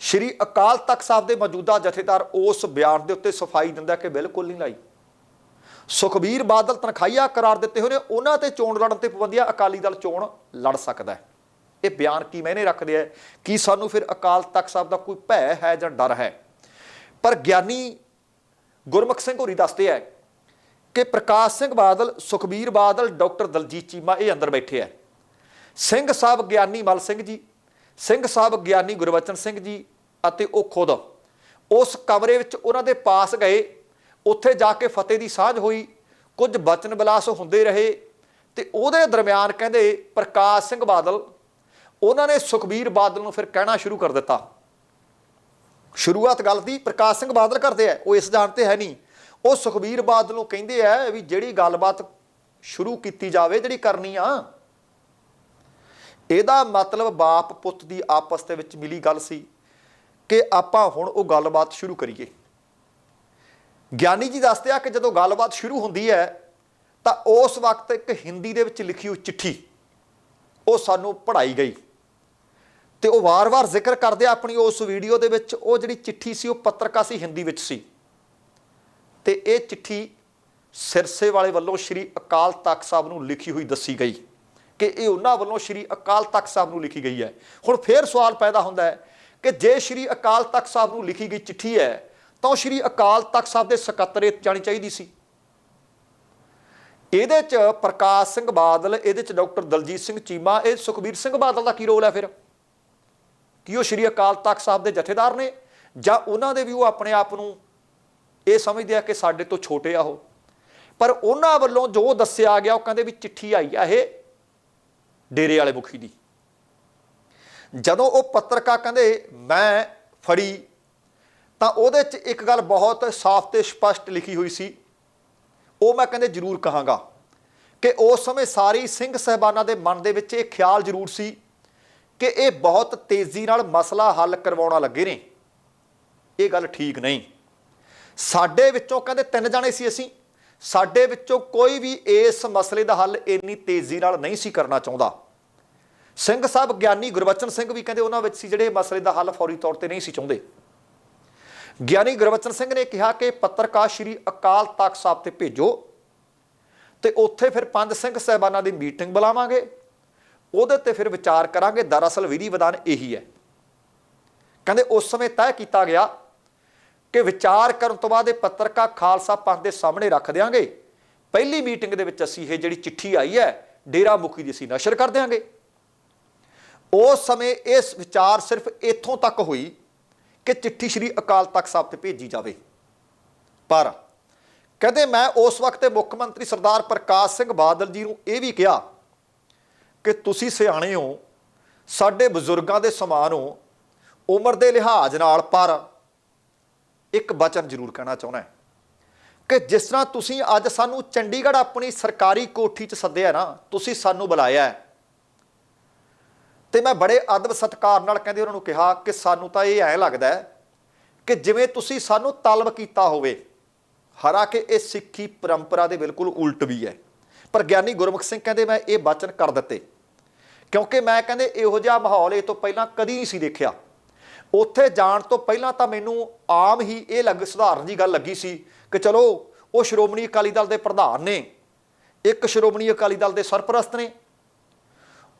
ਸ਼੍ਰੀ ਅਕਾਲ ਤਖਤ ਸਾਹਿਬ ਦੇ ਮੌਜੂਦਾ ਜਥੇਦਾਰ ਉਸ ਬਿਆਨ ਦੇ ਉੱਤੇ ਸਫ਼ਾਈ ਦਿੰਦਾ ਕਿ ਬਿਲਕੁਲ ਨਹੀਂ ਲਾਈ। ਸੁਖਬੀਰ ਬਾਦਲ ਤਨਖਾਹੀਆ ਕਰਾਰ ਦਿੱਤੇ ਹੋਏ ਨੇ, ਉਹਨਾਂ ਤੇ ਚੋਣ ਲੜਨ ਤੇ ਪਾਬੰਦੀਆਂ, ਅਕਾਲੀ ਦਲ ਚੋਣ ਲੜ ਸਕਦਾ ਹੈ। ਇਹ ਬਿਆਨ ਕੀ ਮੈਨੇ ਰੱਖਦੇ ਆ? ਕੀ ਸਾਨੂੰ ਫਿਰ ਅਕਾਲ ਤਖਤ ਸਾਹਿਬ ਦਾ ਕੋਈ ਭੈ ਹੈ ਜਾਂ ਡਰ ਹੈ? ਪਰ ਗਿਆਨੀ ਗੁਰਮੁਖ ਸਿੰਘ ਹੋਰੀ ਦੱਸਦੇ ਆ ਕਿ ਪ੍ਰਕਾਸ਼ ਸਿੰਘ ਬਾਦਲ, ਸੁਖਬੀਰ ਬਾਦਲ, ਡਾਕਟਰ ਦਲਜੀਤ ਚੀਮਾ ਇਹ ਅੰਦਰ ਬੈਠੇ ਆ। ਸਿੰਘ ਸਾਹਿਬ ਗਿਆਨੀ ਮਲ ਸਿੰਘ ਜੀ, ਸਿੰਘ ਸਾਹਿਬ ਗਿਆਨੀ ਗੁਰਬਚਨ ਸਿੰਘ ਜੀ ਅਤੇ ਉਹ ਖੁਦ। ਉਸ ਕਮਰੇ ਵਿੱਚ ਉਹਨਾਂ ਦੇ ਪਾਸ ਗਏ। ਉੱਥੇ ਜਾ ਕੇ ਫਤਿਹ ਦੀ ਸਾਂਝ ਹੋਈ, ਕੁਝ ਬਚਨ ਬਲਾਸ ਹੁੰਦੇ ਰਹੇ ਤੇ ਉਹਦੇ ਦਰਮਿਆਨ ਕਹਿੰਦੇ ਪ੍ਰਕਾਸ਼ ਸਿੰਘ ਬਾਦਲ, ਉਹਨਾਂ ਨੇ ਸੁਖਬੀਰ ਬਾਦਲ ਨੂੰ ਫਿਰ ਕਹਿਣਾ ਸ਼ੁਰੂ ਕਰ ਦਿੱਤਾ। ਸ਼ੁਰੂਆਤ ਗੱਲ ਦੀ ਪ੍ਰਕਾਸ਼ ਸਿੰਘ ਬਾਦਲ ਕਰਦੇ ਆ, ਉਹ ਇਸ ਜਾਣ 'ਤੇ ਹੈ ਨਹੀਂ। ਉਹ ਸੁਖਬੀਰ ਬਾਦਲ ਨੂੰ ਕਹਿੰਦੇ ਆ ਵੀ ਜਿਹੜੀ ਗੱਲਬਾਤ ਸ਼ੁਰੂ ਕੀਤੀ ਜਾਵੇ, ਜਿਹੜੀ ਕਰਨੀ ਆ, ਇਹਦਾ ਮਤਲਬ ਬਾਪ ਪੁੱਤ ਦੀ ਆਪਸ ਦੇ ਵਿੱਚ ਮਿਲੀ ਗੱਲ ਸੀ ਕਿ ਆਪਾਂ ਹੁਣ ਉਹ ਗੱਲਬਾਤ ਸ਼ੁਰੂ ਕਰੀਏ। ਗਿਆਨੀ ਜੀ ਦੱਸਦੇ ਆ ਕਿ ਜਦੋਂ ਗੱਲਬਾਤ ਸ਼ੁਰੂ ਹੁੰਦੀ ਹੈ, ਤਾਂ ਉਸ ਵਕਤ ਇੱਕ ਹਿੰਦੀ ਦੇ ਵਿੱਚ ਲਿਖੀ ਹੋਈ ਚਿੱਠੀ, ਉਹ ਸਾਨੂੰ ਪੜਾਈ ਗਈ। ਤੇ ਉਹ ਵਾਰ-ਵਾਰ ਜ਼ਿਕਰ ਕਰਦੇ ਆ ਆਪਣੀ ਉਸ ਵੀਡੀਓ ਦੇ ਵਿੱਚ, ਉਹ ਜਿਹੜੀ ਚਿੱਠੀ ਸੀ, ਉਹ ਪੱਤਰਕਾ ਸੀ ਹਿੰਦੀ ਵਿੱਚ ਸੀ। ਤੇ ਇਹ ਚਿੱਠੀ ਸਿਰਸੇ ਵਾਲੇ ਵੱਲੋਂ ਸ਼੍ਰੀ ਅਕਾਲ ਤਖਤ ਸਾਹਿਬ ਨੂੰ ਲਿਖੀ ਹੋਈ ਦੱਸੀ ਗਈ ਕਿ ਇਹ ਉਹਨਾਂ ਵੱਲੋਂ ਸ਼੍ਰੀ ਅਕਾਲ ਤਖਤ ਸਾਹਿਬ ਨੂੰ ਲਿਖੀ ਗਈ ਹੈ। ਹੁਣ ਫੇਰ ਸਵਾਲ ਪੈਦਾ ਹੁੰਦਾ ਹੈ ਕਿ ਜੇ ਸ਼੍ਰੀ ਅਕਾਲ ਤਖਤ ਸਾਹਿਬ ਨੂੰ ਲਿਖੀ ਗਈ ਚਿੱਠੀ ਹੈ ਤਾਂ ਉਹ ਸ਼੍ਰੀ ਅਕਾਲ ਤਖਤ ਸਾਹਿਬ ਦੇ ਸਕੱਤਰੇਤ ਜਾਣੀ ਚਾਹੀਦੀ ਸੀ। ਇਹਦੇ ਚ ਪ੍ਰਕਾਸ਼ ਸਿੰਘ ਬਾਦਲ, ਇਹਦੇ ਚ ਡਾਕਟਰ ਦਲਜੀਤ ਸਿੰਘ ਚੀਮਾ, ਇਹ ਸੁਖਬੀਰ ਸਿੰਘ ਬਾਦਲ ਦਾ ਕੀ ਰੋਲ ਹੈ ਫਿਰ? ਕੀ ਉਹ ਸ਼੍ਰੀ ਅਕਾਲ ਤਖਤ ਸਾਹਿਬ ਦੇ ਜਥੇਦਾਰ ਨੇ? ਜਾਂ ਉਹਨਾਂ ਦੇ ਵੀ ਉਹ ਆਪਣੇ ਆਪ ਨੂੰ ਇਹ ਸਮਝਦੇ ਆ ਕਿ ਸਾਡੇ ਤੋਂ ਛੋਟੇ ਆ ਉਹ? ਪਰ ਉਹਨਾਂ ਵੱਲੋਂ ਜੋ ਦੱਸਿਆ ਗਿਆ, ਉਹ ਕਹਿੰਦੇ ਵੀ ਚਿੱਠੀ ਆਈ ਆ ਇਹ ਡੇਰੇ ਵਾਲੇ ਮੁਖੀ ਦੀ। ਜਦੋਂ ਉਹ ਪੱਤਰਕਾਰ ਕਹਿੰਦੇ, ਮੈਂ ਫੜੀ ਤਾਂ ਉਹਦੇ 'ਚ ਇੱਕ ਗੱਲ ਬਹੁਤ ਸਾਫ਼ ਤੇ ਸਪਸ਼ਟ ਲਿਖੀ ਹੋਈ ਸੀ। ਉਹ ਮੈਂ ਕਹਿੰਦੇ ਜ਼ਰੂਰ ਕਹਾਂਗਾ ਕਿ ਉਸ ਸਮੇਂ ਸਾਰੀ ਸਿੰਘ ਸਹਿਬਾਨਾਂ ਦੇ ਮਨ ਦੇ ਵਿੱਚ ਇਹ ਖਿਆਲ ਜ਼ਰੂਰ ਸੀ ਕਿ ਇਹ ਬਹੁਤ ਤੇਜ਼ੀ ਨਾਲ ਮਸਲਾ ਹੱਲ ਕਰਵਾਉਣਾ ਲੱਗੇ ਨੇ। ਇਹ ਗੱਲ ਠੀਕ ਨਹੀਂ। ਸਾਡੇ ਵਿੱਚੋਂ ਕਹਿੰਦੇ ਤਿੰਨ ਜਾਣੇ ਸੀ ਅਸੀਂ। ਸਾਡੇ ਵਿੱਚੋਂ ਕੋਈ ਵੀ ਇਸ ਮਸਲੇ ਦਾ ਹੱਲ ਇੰਨੀ ਤੇਜ਼ੀ ਨਾਲ ਨਹੀਂ ਸੀ ਕਰਨਾ ਚਾਹੁੰਦਾ। ਸਿੰਘ ਸਾਹਿਬ ਗਿਆਨੀ ਗੁਰਬਚਨ ਸਿੰਘ ਵੀ ਕਹਿੰਦੇ ਉਹਨਾਂ ਵਿੱਚ ਸੀ ਜਿਹੜੇ ਮਸਲੇ ਦਾ ਹੱਲ ਫੌਰੀ ਤੌਰ ਤੇ ਨਹੀਂ ਸੀ ਚਾਹੁੰਦੇ। ਗਿਆਨੀ ਗੁਰਬਚਨ ਸਿੰਘ ਨੇ ਕਿਹਾ ਕਿ ਪੱਤਰਕਾਰ ਸ਼੍ਰੀ ਅਕਾਲ ਤਖਤ ਸਾਹਿਬ ਤੇ ਭੇਜੋ ਤੇ ਉੱਥੇ ਫਿਰ ਪੰਜ ਸਿੰਘ ਸਹਿਬਾਨਾਂ ਦੀ ਮੀਟਿੰਗ ਬੁਲਾਵਾਂਗੇ। ਉਹਦੇ ਤੇ ਫਿਰ ਵਿਚਾਰ ਕਰਾਂਗੇ। ਦਰਅਸਲ ਵਿਧੀ ਵਿਧਾਨ ਇਹੀ ਹੈ। ਕਹਿੰਦੇ, ਉਸ ਸਮੇਂ ਤੈਅ ਕੀਤਾ ਗਿਆ ਕਿ ਵਿਚਾਰ ਕਰਨ ਤੋਂ ਬਾਅਦ ਇਹ ਪੱਤਰਕਾਰ ਖਾਲਸਾ ਪੰਥ ਦੇ ਸਾਹਮਣੇ ਰੱਖ ਦਿਆਂਗੇ। ਪਹਿਲੀ ਮੀਟਿੰਗ ਦੇ ਵਿੱਚ ਅਸੀਂ ਇਹ ਜਿਹੜੀ ਚਿੱਠੀ ਆਈ ਹੈ, ਡੇਰਾ ਮੁਖੀ ਦੀ ਅਸੀਂ ਨਸ਼ਰ ਕਰ ਦਿਆਂਗੇ। ਉਸ ਸਮੇਂ ਇਸ ਵਿਚਾਰ ਸਿਰਫ ਇੱਥੋਂ ਤੱਕ ਹੋਈ ਕਿ ਚਿੱਠੀ ਸ਼੍ਰੀ ਅਕਾਲ ਤਖਤ ਸਾਹਿਬ ਤੇ ਭੇਜੀ ਜਾਵੇ। ਪਰ ਕਹਿੰਦੇ ਮੈਂ ਉਸ ਵਕਤ ਦੇ ਮੁੱਖ ਮੰਤਰੀ ਸਰਦਾਰ ਪ੍ਰਕਾਸ਼ ਸਿੰਘ ਬਾਦਲ ਜੀ ਨੂੰ ਇਹ ਵੀ ਕਿਹਾ ਕਿ ਤੁਸੀਂ ਸਿਆਣੇ ਹੋ, ਸਾਡੇ ਬਜ਼ੁਰਗਾਂ ਦੇ ਸਮਾਨ ਹੋ, ਉਮਰ ਦੇ ਲਿਹਾਜ਼ ਨਾਲ, ਪਰ ਇੱਕ ਬਚਨ ਜ਼ਰੂਰ ਕਹਿਣਾ ਚਾਹੁੰਦਾ ਕਿ ਜਿਸ ਤਰ੍ਹਾਂ ਤੁਸੀਂ ਅੱਜ ਸਾਨੂੰ ਚੰਡੀਗੜ੍ਹ ਆਪਣੀ ਸਰਕਾਰੀ ਕੋਠੀ 'ਚ ਸੱਦਿਆ ਨਾ, ਤੁਸੀਂ ਸਾਨੂੰ ਬੁਲਾਇਆ ਹੈ। ਤੇ ਮੈਂ ਬੜੇ ਅਦਬ ਸਤਕਾਰ ਨਾਲ ਕਹਿੰਦੇ ਉਹਨਾਂ ਨੂੰ ਕਿਹਾ ਕਿ ਸਾਨੂੰ ਤਾਂ ਇਹ ਐਂ ਲੱਗਦਾ ਕਿ ਜਿਵੇਂ ਤੁਸੀਂ ਸਾਨੂੰ ਤਲਬ ਕੀਤਾ ਹੋਵੇ ਹਾਲਾਂਕਿ ਇਹ ਸਿੱਖੀ ਪਰੰਪਰਾ ਦੇ ਬਿਲਕੁਲ ਉਲਟ ਵੀ ਹੈ। ਪਰ ਗਿਆਨੀ ਗੁਰਮੁਖ ਸਿੰਘ ਕਹਿੰਦੇ, ਮੈਂ ਇਹ ਬਚਨ ਕਰ ਦਿੱਤੇ। ਕਿਉਂਕਿ ਮੈਂ ਕਹਿੰਦੇ, ਇਹੋ ਜਿਹਾ ਮਾਹੌਲ ਇਹ ਤੋਂ ਪਹਿਲਾਂ ਕਦੀ ਨਹੀਂ ਸੀ ਦੇਖਿਆ। ਉੱਥੇ ਜਾਣ ਤੋਂ ਪਹਿਲਾਂ ਤਾਂ ਮੈਨੂੰ ਆਮ ਹੀ ਇਹ ਲੱਗ, ਸੁਧਾਰਨ ਦੀ ਗੱਲ ਲੱਗੀ ਸੀ ਕਿ ਚਲੋ, ਉਹ ਸ਼੍ਰੋਮਣੀ ਅਕਾਲੀ ਦਲ ਦੇ ਪ੍ਰਧਾਨ ਨੇ, ਇੱਕ ਸ਼੍ਰੋਮਣੀ ਅਕਾਲੀ ਦਲ ਦੇ ਸਰਪ੍ਰਸਤ ਨੇ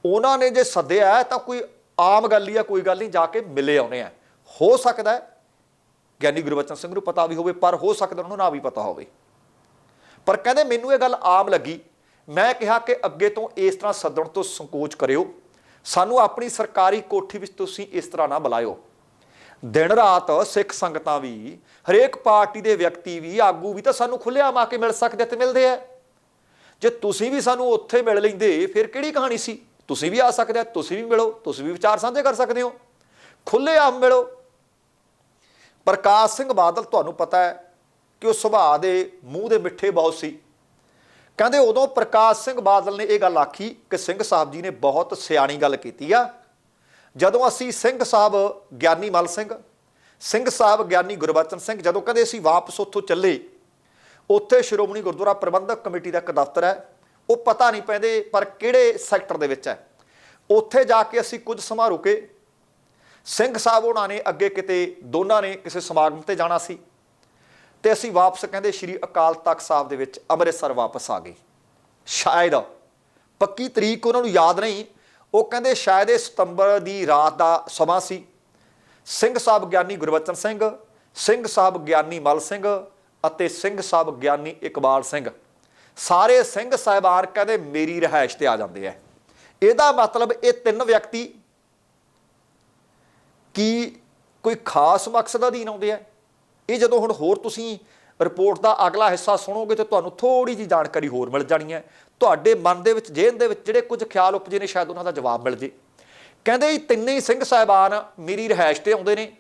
ਉਹਨਾਂ ਨੇ ਜੇ ਸੱਦਿਆ ਤਾਂ ਕੋਈ ਆਮ ਗੱਲ ਹੀ ਆ, ਕੋਈ ਗੱਲ ਨਹੀਂ, ਜਾ ਕੇ ਮਿਲੇ ਆਉਣੇ ਆ। ਹੋ ਸਕਦਾ ਹੈ, ਗਿਆਨੀ ਗੁਰਬਚਨ ਸਿੰਘ ਨੂੰ ਪਤਾ ਵੀ ਹੋਵੇ, ਪਰ ਹੋ ਸਕਦਾ ਉਹਨੂੰ ਨਾ ਵੀ ਪਤਾ ਹੋਵੇ। ਪਰ ਕਹਿੰਦੇ ਮੈਨੂੰ ਇਹ ਗੱਲ ਆਮ ਲੱਗੀ। ਮੈਂ ਕਿਹਾ ਕਿ ਅੱਗੇ ਤੋਂ ਇਸ ਤਰ੍ਹਾਂ ਸੱਦਣ ਤੋਂ ਸੰਕੋਚ ਕਰਿਓ। ਸਾਨੂੰ ਆਪਣੀ ਸਰਕਾਰੀ ਕੋਠੀ ਵਿੱਚ ਤੁਸੀਂ ਇਸ ਤਰ੍ਹਾਂ ਨਾ ਬੁਲਾਇਓ। ਦਿਨ ਰਾਤ ਸਿੱਖ ਸੰਗਤਾਂ ਵੀ, ਹਰੇਕ ਪਾਰਟੀ ਦੇ ਵਿਅਕਤੀ ਵੀ, ਆਗੂ ਵੀ ਤਾਂ ਸਾਨੂੰ ਖੁੱਲਿਆ ਮਾ ਕੇ ਮਿਲ ਸਕਦੇ ਤੇ ਮਿਲਦੇ ਆ। ਜੇ ਤੁਸੀਂ ਵੀ ਸਾਨੂੰ ਉੱਥੇ ਮਿਲ ਲੈਂਦੇ, ਫਿਰ ਕਿਹੜੀ ਕਹਾਣੀ ਸੀ? ਤੁਸੀਂ ਵੀ ਆ ਸਕਦੇ ਆ, ਤੁਸੀਂ ਵੀ ਮਿਲੋ, ਤੁਸੀਂ ਵੀ ਵਿਚਾਰ ਸਾਂਝੇ ਕਰ ਸਕਦੇ ਹੋ। ਖੁੱਲੇ ਆਮ ਮਿਲੋ। ਪ੍ਰਕਾਸ਼ ਸਿੰਘ ਬਾਦਲ, ਤੁਹਾਨੂੰ ਪਤਾ ਹੈ ਕਿ ਉਹ ਸੁਭਾਅ ਦੇ ਮੂੰਹ ਦੇ ਮਿੱਠੇ ਬਹੁਤ ਸੀ। ਕਹਿੰਦੇ ਉਦੋਂ ਪ੍ਰਕਾਸ਼ ਸਿੰਘ ਬਾਦਲ ਨੇ ਇਹ ਗੱਲ ਆਖੀ ਕਿ ਸਿੰਘ ਸਾਹਿਬ ਜੀ ਨੇ ਬਹੁਤ ਸਿਆਣੀ ਗੱਲ ਕੀਤੀ ਆ। ਜਦੋਂ ਅਸੀਂ ਸਿੰਘ ਸਾਹਿਬ ਗਿਆਨੀ ਮਲ ਸਿੰਘ ਸਿੰਘ ਸਾਹਿਬ ਗਿਆਨੀ ਗੁਰਬਚਨ ਸਿੰਘ, ਜਦੋਂ ਕਹਿੰਦੇ ਅਸੀਂ ਵਾਪਸ ਉੱਥੋਂ ਚੱਲੇ, ਉੱਥੇ ਸ਼੍ਰੋਮਣੀ ਗੁਰਦੁਆਰਾ ਪ੍ਰਬੰਧਕ ਕਮੇਟੀ ਦਾ ਇੱਕ ਦਫ਼ਤਰ ਹੈ ਉਹ ਪਤਾ ਨਹੀਂ ਪੈਂਦੇ ਪਰ ਕਿਹੜੇ ਸੈਕਟਰ ਦੇ ਵਿੱਚ ਹੈ। ਉੱਥੇ ਜਾ ਕੇ ਅਸੀਂ ਕੁਝ ਸਮਾਂ ਰੁਕੇ। ਸਿੰਘ ਸਾਹਿਬ ਉਹਨਾਂ ਨੇ ਅੱਗੇ ਕਿਤੇ ਦੋਨਾਂ ਨੇ ਕਿਸੇ ਸਮਾਗਮ ਤੇ ਜਾਣਾ ਸੀ। ਤੇ ਅਸੀਂ ਵਾਪਸ ਕਹਿੰਦੇ ਸ਼੍ਰੀ ਅਕਾਲ ਤਖਤ ਸਾਹਿਬ ਦੇ ਵਿੱਚ ਅੰਮ੍ਰਿਤਸਰ ਵਾਪਸ ਆ ਗਏ। ਸ਼ਾਇਦ ਪੱਕੀ ਤਰੀਕ ਉਹਨਾਂ ਨੂੰ ਯਾਦ ਨਹੀਂ, ਉਹ ਕਹਿੰਦੇ ਸ਼ਾਇਦ ਇਹ ਸਤੰਬਰ ਦੀ ਰਾਤ ਦਾ ਸਮਾਂ ਸੀ। ਸਿੰਘ ਸਾਹਿਬ ਗਿਆਨੀ ਗੁਰਬਚਨ ਸਿੰਘ ਸਿੰਘ ਸਾਹਿਬ ਗਿਆਨੀ ਮਲ ਸਿੰਘ ਅਤੇ ਸਿੰਘ ਸਾਹਿਬ ਗਿਆਨੀ ਇਕਬਾਲ ਸਿੰਘ। ਸਾਰੇ ਸਿੰਘ ਸਾਹਿਬਾਨ ਕਹਿੰਦੇ ਮੇਰੀ ਰਹਿائਸ਼ ਤੇ ਆ ਜਾਂਦੇ ਐ। ਇਹਦਾ ਮਤਲਬ ਇਹ ਤਿੰਨ ਵਿਅਕਤੀ ਕੀ ਕੋਈ ਖਾਸ ਮਕਸਦ ਅਧੀਨ ਆਉਂਦੇ ਐ? ਇਹ ਜਦੋਂ ਹੁਣ ਹੋਰ ਤੁਸੀਂ ਰਿਪੋਰਟ ਦਾ ਅਗਲਾ ਹਿੱਸਾ ਸੁਣੋਗੇ ਤੇ ਤੁਹਾਨੂੰ ਥੋੜੀ ਜੀ ਜਾਣਕਾਰੀ ਹੋਰ ਮਿਲ ਜਾਣੀ ਹੈ ਤੁਹਾਡੇ ਮਨ ਦੇ ਵਿੱਚ ਜੇਨ ਦੇ ਵਿੱਚ ਜਿਹੜੇ ਕੁਝ ਖਿਆਲ ਉਪਜੇ ਨੇ, ਸ਼ਾਇਦ ਉਹਨਾਂ ਦਾ ਜਵਾਬ ਮਿਲ ਜੇ। ਕਹਿੰਦੇ ਇਹ ਤਿੰਨੇ ਹੀ ਸਿੰਘ ਸਾਹਿਬਾਨ ਮੇਰੀ ਰਹਿائش ਤੇ ਆਉਂਦੇ ਨੇ।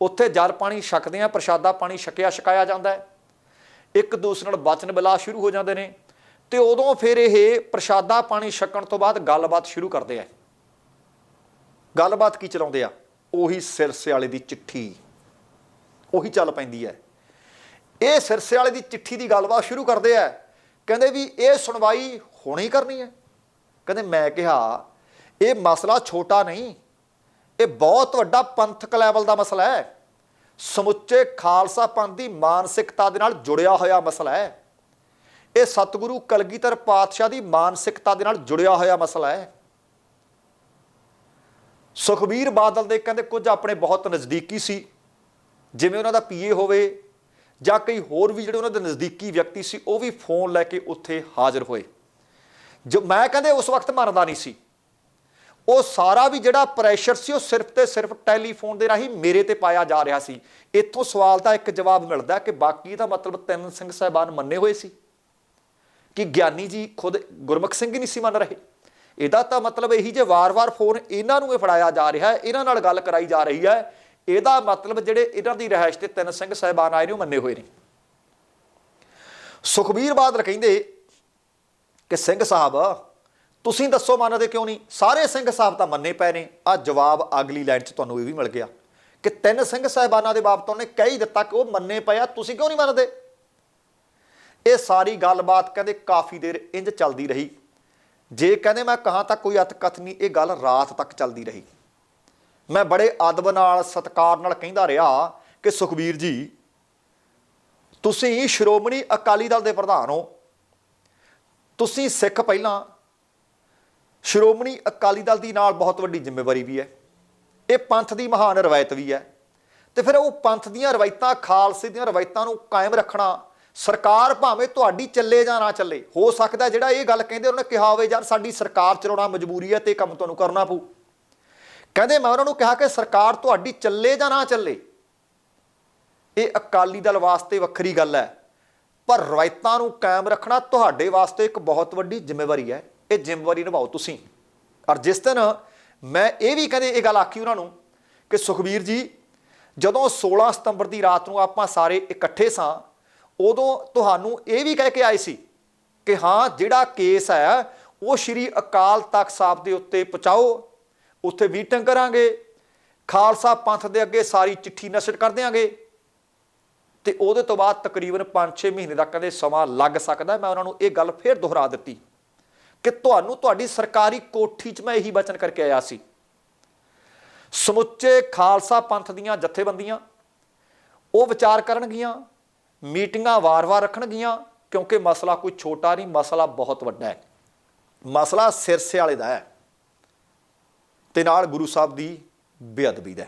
ਉੱਥੇ ਜਲ ਪਾਣੀ ਛਕਦੇ ਆ, ਪ੍ਰਸ਼ਾਦਾ ਪਾਣੀ ਛਕਿਆ, ਛਕਾਇਆ ਜਾਂਦਾ ਹੈ ਇੱਕ ਦੂਸਰੇ ਨਾਲ ਵਚਨ ਬਿਲਾ ਸ਼ੁਰੂ ਹੋ ਜਾਂਦੇ ਨੇ ਤੇ ਉਦੋਂ ਫਿਰ ਇਹ ਪ੍ਰਸ਼ਾਦਾ ਪਾਣੀ ਛਕਣ ਤੋਂ ਬਾਅਦ ਗੱਲਬਾਤ ਸ਼ੁਰੂ ਕਰਦੇ ਆ। ਗੱਲਬਾਤ ਕੀ ਚਲਾਉਂਦੇ ਆ? ਉਹੀ ਸਿਰਸੇ ਵਾਲੇ ਦੀ ਚਿੱਠੀ। ਉਹੀ ਚੱਲ ਪੈਂਦੀ ਹੈ ਇਹ ਸਿਰਸੇ ਵਾਲੇ ਦੀ ਚਿੱਠੀ ਦੀ ਗੱਲਬਾਤ ਸ਼ੁਰੂ ਕਰਦੇ ਆ। ਕਹਿੰਦੇ ਵੀ ਇਹ ਸੁਣਵਾਈ ਹੋਣੀ ਕਰਨੀ ਹੈ ਕਹਿੰਦੇ ਮੈਂ ਕਿਹਾ, ਇਹ ਮਸਲਾ ਛੋਟਾ ਨਹੀਂ, ਇਹ ਬਹੁਤ ਵੱਡਾ ਪੰਥਕ ਲੈਵਲ ਦਾ ਮਸਲਾ ਹੈ। ਸਮੁੱਚੇ ਖਾਲਸਾ ਪੰਥ ਦੀ ਮਾਨਸਿਕਤਾ ਦੇ ਨਾਲ ਜੁੜਿਆ ਹੋਇਆ ਮਸਲਾ ਹੈ। ਇਹ ਸਤਿਗੁਰੂ ਕਲਗੀਧਰ ਪਾਤਸ਼ਾਹ ਦੀ ਮਾਨਸਿਕਤਾ ਦੇ ਨਾਲ ਜੁੜਿਆ ਹੋਇਆ ਮਸਲਾ ਹੈ। ਸੁਖਬੀਰ ਬਾਦਲ ਦੇ ਕਹਿੰਦੇ ਕੁਝ ਆਪਣੇ ਬਹੁਤ ਨਜ਼ਦੀਕੀ ਸੀ। ਜਿਵੇਂ ਉਹਨਾਂ ਦਾ ਪੀਏ ਹੋਵੇ ਜਾਂ ਕਈ ਹੋਰ ਵੀ ਜਿਹੜੇ ਉਹਨਾਂ ਦੇ ਨਜ਼ਦੀਕੀ ਵਿਅਕਤੀ ਸੀ, ਉਹ ਵੀ ਫੋਨ ਲੈ ਕੇ ਉੱਥੇ ਹਾਜ਼ਰ ਹੋਏ। ਜੋ ਮੈਂ ਕਹਿੰਦੇ ਉਸ ਵਕਤ ਮੰਨਦਾ ਨਹੀਂ ਸੀ। ਉਹ ਸਾਰਾ ਵੀ ਜਿਹੜਾ ਪ੍ਰੈਸ਼ਰ ਸੀ ਉਹ ਸਿਰਫ ਤੇ ਸਿਰਫ ਟੈਲੀਫੋਨ ਦੇ ਰਾਹੀਂ ਮੇਰੇ ਤੇ ਪਾਇਆ ਜਾ ਰਿਹਾ ਸੀ। ਇੱਥੋਂ ਸਵਾਲ ਦਾ ਇੱਕ ਜਵਾਬ ਮਿਲਦਾ ਕਿ ਬਾਕੀ ਦਾ ਮਤਲਬ ਤਿੰਨ ਸਿੰਘ ਸਹਿਬਾਨ ਮੰਨੇ ਹੋਏ ਸੀ। ਕਿ ਗਿਆਨੀ ਜੀ ਖੁਦ ਗੁਰਮਖ ਸਿੰਘ ਹੀ ਨਹੀਂ ਸੀ ਮੰਨ ਰਹੇ। ਇਹਦਾ ਤਾਂ ਮਤਲਬ ਇਹੀ ਜੇ ਵਾਰ-ਵਾਰ ਫੋਨ ਇਹਨਾਂ ਨੂੰ ਹੀ ਫੜਾਇਆ ਜਾ ਰਿਹਾ ਹੈ, ਇਹਨਾਂ ਨਾਲ ਗੱਲ ਕਰਾਈ ਜਾ ਰਹੀ ਹੈ। ਇਹਦਾ ਮਤਲਬ ਜਿਹੜੇ ਇਹਨਾਂ ਦੀ ਰਹਿائش ਤੇ ਤਿੰਨ ਸਿੰਘ ਸਹਿਬਾਨ ਆਏ ਨੇ ਉਹ ਮੰਨੇ ਹੋਏ ਨੇ। ਸੁਖਬੀਰ ਬਾਦਲ ਕਹਿੰਦੇ ਕਿ ਸਿੰਘ ਸਾਹਿਬ ਤੁਸੀਂ ਦੱਸੋ ਮੰਨਦੇ ਕਿਉਂ ਨਹੀਂ? ਸਾਰੇ ਸਿੰਘ ਸਾਹਿਬ ਤਾਂ ਮੰਨੇ ਪਏ ਨੇ। ਆ ਜਵਾਬ ਅਗਲੀ ਲਾਈਨ 'ਚ ਤੁਹਾਨੂੰ ਇਹ ਵੀ ਮਿਲ ਗਿਆ ਕਿ ਤਿੰਨ ਸਿੰਘ ਸਾਹਿਬਾਨਾਂ ਦੇ ਬਾਬਤ ਉਹਨੇ ਕਹਿ ਹੀ ਦਿੱਤਾ ਕਿ ਉਹ ਮੰਨੇ ਪਿਆ ਤੁਸੀਂ ਕਿਉਂ ਨਹੀਂ ਮੰਨਦੇ? ਇਹ ਸਾਰੀ ਗੱਲਬਾਤ ਕਹਿੰਦੇ ਕਾਫੀ ਦੇਰ ਇੰਜ ਚੱਲਦੀ ਰਹੀ। ਜੇ ਕਹਿੰਦੇ ਮੈਂ ਕਹਾਂ ਤਾਂ ਕੋਈ ਅਤਕਥ ਨਹੀਂ, ਇਹ ਗੱਲ ਰਾਤ ਤੱਕ ਚੱਲਦੀ ਰਹੀ। ਮੈਂ ਬੜੇ ਅਦਬ ਨਾਲ, ਸਤਿਕਾਰ ਨਾਲ ਕਹਿੰਦਾ ਰਿਹਾ ਕਿ ਸੁਖਬੀਰ ਜੀ, ਤੁਸੀਂ ਸ਼੍ਰੋਮਣੀ ਅਕਾਲੀ ਦਲ ਦੇ ਪ੍ਰਧਾਨ ਹੋ। ਤੁਸੀਂ ਸਿੱਖ ਪਹਿਲਾਂ ਸ਼੍ਰੋਮਣੀ ਅਕਾਲੀ ਦਲ ਦੀ ਨਾਲ ਬਹੁਤ ਵੱਡੀ ਜ਼ਿੰਮੇਵਾਰੀ ਵੀ ਹੈ। ਇਹ ਪੰਥ ਦੀ ਮਹਾਨ ਰਵਾਇਤ ਵੀ ਹੈ। ਤੇ ਫਿਰ ਉਹ ਪੰਥ ਦੀਆਂ ਰਵਾਇਤਾਂ, ਖਾਲਸੇ ਦੀਆਂ ਰਵਾਇਤਾਂ ਨੂੰ ਕਾਇਮ ਰੱਖਣਾ, ਸਰਕਾਰ ਭਾਵੇਂ ਤੁਹਾਡੀ ਚੱਲੇ ਜਾਂ ਨਾ ਚੱਲੇ, ਹੋ ਸਕਦਾ ਜਿਹੜਾ ਇਹ ਗੱਲ ਕਹਿੰਦੇ ਉਹਨਾਂ ਨੇ ਕਿਹਾ ਹੋਵੇ ਯਾਰ ਸਾਡੀ ਸਰਕਾਰ ਚਲਾਉਣਾ ਮਜਬੂਰੀ ਹੈ ਤੇ ਇਹ ਕੰਮ ਤੁਹਾਨੂੰ ਕਰਨਾ ਪਊ। ਕਹਿੰਦੇ ਮੈਂ ਉਹਨਾਂ ਨੂੰ ਕਿਹਾ ਕਿ ਸਰਕਾਰ ਤੁਹਾਡੀ ਚੱਲੇ ਜਾਂ ਨਾ ਚੱਲੇ, ਇਹ ਅਕਾਲੀ ਦਲ ਵਾਸਤੇ ਵੱਖਰੀ ਗੱਲ ਹੈ। ਪਰ ਰਵਾਇਤਾਂ ਨੂੰ ਕਾਇਮ ਰੱਖਣਾ ਤੁਹਾਡੇ ਵਾਸਤੇ ਇੱਕ ਬਹੁਤ ਵੱਡੀ ਜ਼ਿੰਮੇਵਾਰੀ ਹੈ। ਇਹ ਜ਼ਿੰਮੇਵਾਰੀ ਨਿਭਾਓ ਤੁਸੀਂ। ਔਰ ਜਿਸ ਦਿਨ ਮੈਂ ਇਹ ਵੀ ਕਹਿੰਦੇ, ਇਹ ਗੱਲ ਆਖੀ ਉਹਨਾਂ ਨੂੰ ਕਿ ਸੁਖਬੀਰ ਜੀ, ਜਦੋਂ 16 ਸਤੰਬਰ ਦੀ ਰਾਤ ਨੂੰ ਆਪਾਂ ਸਾਰੇ ਇਕੱਠੇ ਸਾਂ, ਉਦੋਂ ਤੁਹਾਨੂੰ ਇਹ ਵੀ ਕਹਿ ਕੇ ਆਏ ਸੀ ਕਿ ਹਾਂ, ਜਿਹੜਾ ਕੇਸ ਹੈ, ਉਹ ਸ਼੍ਰੀ ਅਕਾਲ ਤਖਤ ਸਾਹਿਬ ਦੇ ਉੱਤੇ ਪਹੁੰਚਾਓ, ਉੱਥੇ ਮੀਟਿੰਗ ਕਰਾਂਗੇ, ਖਾਲਸਾ ਪੰਥ ਦੇ ਅੱਗੇ ਸਾਰੀ ਚਿੱਠੀ ਨਸ਼ਰ ਕਰ ਦਿਆਂਗੇ। ਤੇ ਉਹਦੇ ਤੋਂ ਬਾਅਦ ਤਕਰੀਬਨ 5-6 ਮਹੀਨੇ ਦਾ ਕਦੇ ਸਮਾਂ ਲੱਗ ਸਕਦਾ, ਮੈਂ ਉਹਨਾਂ ਨੂੰ ਇਹ ਗੱਲ ਫੇਰ ਦੁਹਰਾ ਦਿੱਤੀ। ਕਿ ਤੁਹਾਨੂੰ ਤੁਹਾਡੀ ਸਰਕਾਰੀ ਕੋਠੀ 'ਚ ਮੈਂ ਇਹੀ ਬਚਨ ਕਰਕੇ ਆਇਆ ਸੀ। ਸਮੁੱਚੇ ਖਾਲਸਾ ਪੰਥ ਦੀਆਂ ਜਥੇਬੰਦੀਆਂ, ਉਹ ਵਿਚਾਰ ਕਰਨਗੀਆਂ, ਮੀਟਿੰਗਾਂ ਵਾਰ-ਵਾਰ ਰੱਖਣਗੀਆਂ, ਕਿਉਂਕਿ ਮਸਲਾ ਕੋਈ ਛੋਟਾ ਨਹੀਂ, ਮਸਲਾ ਬਹੁਤ ਵੱਡਾ ਹੈ। ਮਸਲਾ ਸਿਰਸੇ ਵਾਲੇ ਦਾ ਹੈ ਤੇ ਨਾਲ ਗੁਰੂ ਸਾਹਿਬ ਦੀ ਬੇਅਦਬੀ ਦਾ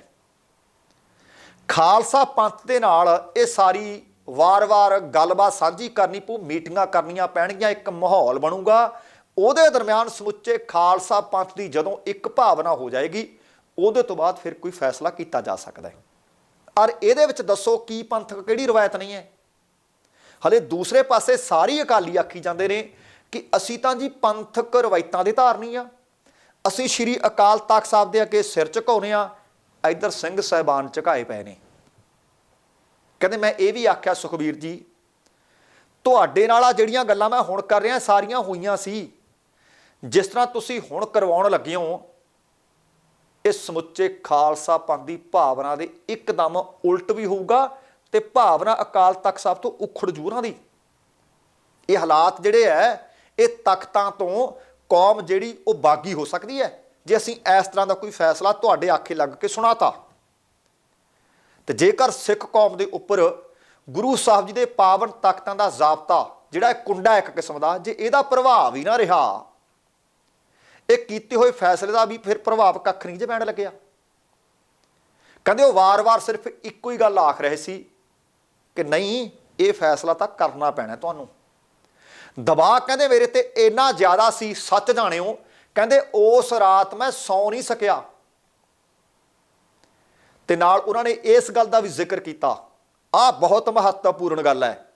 ਖਾਲਸਾ ਪੰਥ ਦੇ ਨਾਲ ਇਹ ਸਾਰੀ ਵਾਰ-ਵਾਰ ਗੱਲਬਾਤ ਸਾਂਝੀ ਕਰਨੀ ਪਊ, ਮੀਟਿੰਗਾਂ ਕਰਨੀਆਂ ਪੈਣਗੀਆਂ, ਇੱਕ ਮਾਹੌਲ ਬਣੂਗਾ। ਉਹਦੇ ਦਰਮਿਆਨ ਸਮੁੱਚੇ ਖਾਲਸਾ ਪੰਥ ਦੀ ਜਦੋਂ ਇੱਕ ਭਾਵਨਾ ਹੋ ਜਾਏਗੀ, ਉਹਦੇ ਤੋਂ ਬਾਅਦ ਫਿਰ ਕੋਈ ਫੈਸਲਾ ਕੀਤਾ ਜਾ ਸਕਦਾ ਹੈ। ਔਰ ਇਹਦੇ ਵਿੱਚ ਦੱਸੋ ਕੀ ਪੰਥਕ ਕਿਹੜੀ ਰਵਾਇਤ ਨਹੀਂ ਹੈ? ਹਲੇ ਦੂਸਰੇ ਪਾਸੇ ਸਾਰੀ ਅਕਾਲੀ ਆਖੀ ਜਾਂਦੇ ਨੇ ਕਿ ਅਸੀਂ ਤਾਂ ਜੀ ਪੰਥਕ ਰਵਾਇਤਾਂ ਦੇ ਧਾਰਨੀ ਆ। ਅਸੀਂ ਸ਼੍ਰੀ ਅਕਾਲ ਤਖਤ ਸਾਹਿਬ ਦੇ ਅੱਗੇ ਸਿਰ ਝੁਕਾਉਨੇ ਆ, ਇਧਰ ਸਿੰਘ ਸਾਹਿਬਾਨ ਝੁਕਾਏ ਪਏ ਨੇ। ਕਹਿੰਦੇ ਮੈਂ ਇਹ ਵੀ ਆਖਿਆ ਸੁਖਬੀਰ ਜੀ, ਤੁਹਾਡੇ ਨਾਲ ਆ ਜਿਹੜੀਆਂ ਗੱਲਾਂ ਮੈਂ ਹੁਣ ਕਰ ਰਿਹਾ, ਸਾਰੀਆਂ ਹੋਈਆਂ ਸੀ। ਜਿਸ ਤਰ੍ਹਾਂ ਤੁਸੀਂ ਹੁਣ ਕਰਵਾਉਣ ਲੱਗੇ ਹੋ, ਇਹ ਸਮੁੱਚੇ ਖਾਲਸਾ ਪੰਥ ਦੀ ਭਾਵਨਾ ਦੇ ਇੱਕਦਮ ਉਲਟ ਵੀ ਹੋਊਗਾ ਤੇ ਭਾਵਨਾ ਅਕਾਲ ਤਖਤ ਸਾਹਿਬ ਤੋਂ ਉਖੜ ਜੂਰਾਂ ਦੀ। ਇਹ ਹਾਲਾਤ ਜਿਹੜੇ ਐ, ਇਹ ਤਖਤਾਂ ਤੋਂ ਕੌਮ ਜਿਹੜੀ ਉਹ ਬਾਗੀ ਹੋ ਸਕਦੀ ਹੈ ਜੇ ਅਸੀਂ ਇਸ ਤਰ੍ਹਾਂ ਦਾ ਕੋਈ ਫੈਸਲਾ ਤੁਹਾਡੇ ਆਖੇ ਲੱਗ ਕੇ ਸੁਣਾਤਾ। ਤੇ ਜੇਕਰ ਸਿੱਖ ਕੌਮ ਦੇ ਉੱਪਰ ਗੁਰੂ ਸਾਹਿਬ ਜੀ ਦੇ ਪਾਵਨ ਤਖਤਾਂ ਦਾ ਜ਼ਾਬਤਾ, ਜਿਹੜਾ ਕੁੰਡਾ ਇੱਕ ਕਿਸਮ ਦਾ, ਜੇ ਇਹਦਾ ਪ੍ਰਭਾਵ ਹੀ ਨਾ ਰਿਹਾ ਇਹ ਕੀਤੇ ਹੋਏ ਫੈਸਲੇ ਦਾ ਵੀ ਫਿਰ ਪ੍ਰਭਾਵ ਕੱਖ ਨਹੀਂ ਜੇ ਪੈਣ ਲੱਗਿਆ। ਕਹਿੰਦੇ ਉਹ ਵਾਰ-ਵਾਰ ਸਿਰਫ ਇੱਕੋ ਹੀ ਗੱਲ ਆਖ ਰਹੇ ਸੀ ਕਿ ਨਹੀਂ, ਇਹ ਫੈਸਲਾ ਤਾਂ ਕਰਨਾ ਪੈਣਾ ਤੁਹਾਨੂੰ। ਦਬਾਅ ਕਹਿੰਦੇ ਮੇਰੇ ਤੇ ਇੰਨਾ ਜ਼ਿਆਦਾ ਸੀ, ਸੱਚ ਜਾਣਿਓ, ਕਹਿੰਦੇ ਉਸ ਰਾਤ ਮੈਂ ਸੌ ਨਹੀਂ ਸਕਿਆ। ਤੇ ਨਾਲ ਉਹਨਾਂ ਨੇ ਇਸ ਗੱਲ ਦਾ ਵੀ ਜ਼ਿਕਰ ਕੀਤਾ। ਆ ਬਹੁਤ ਮਹੱਤਵਪੂਰਨ ਗੱਲ ਹੈ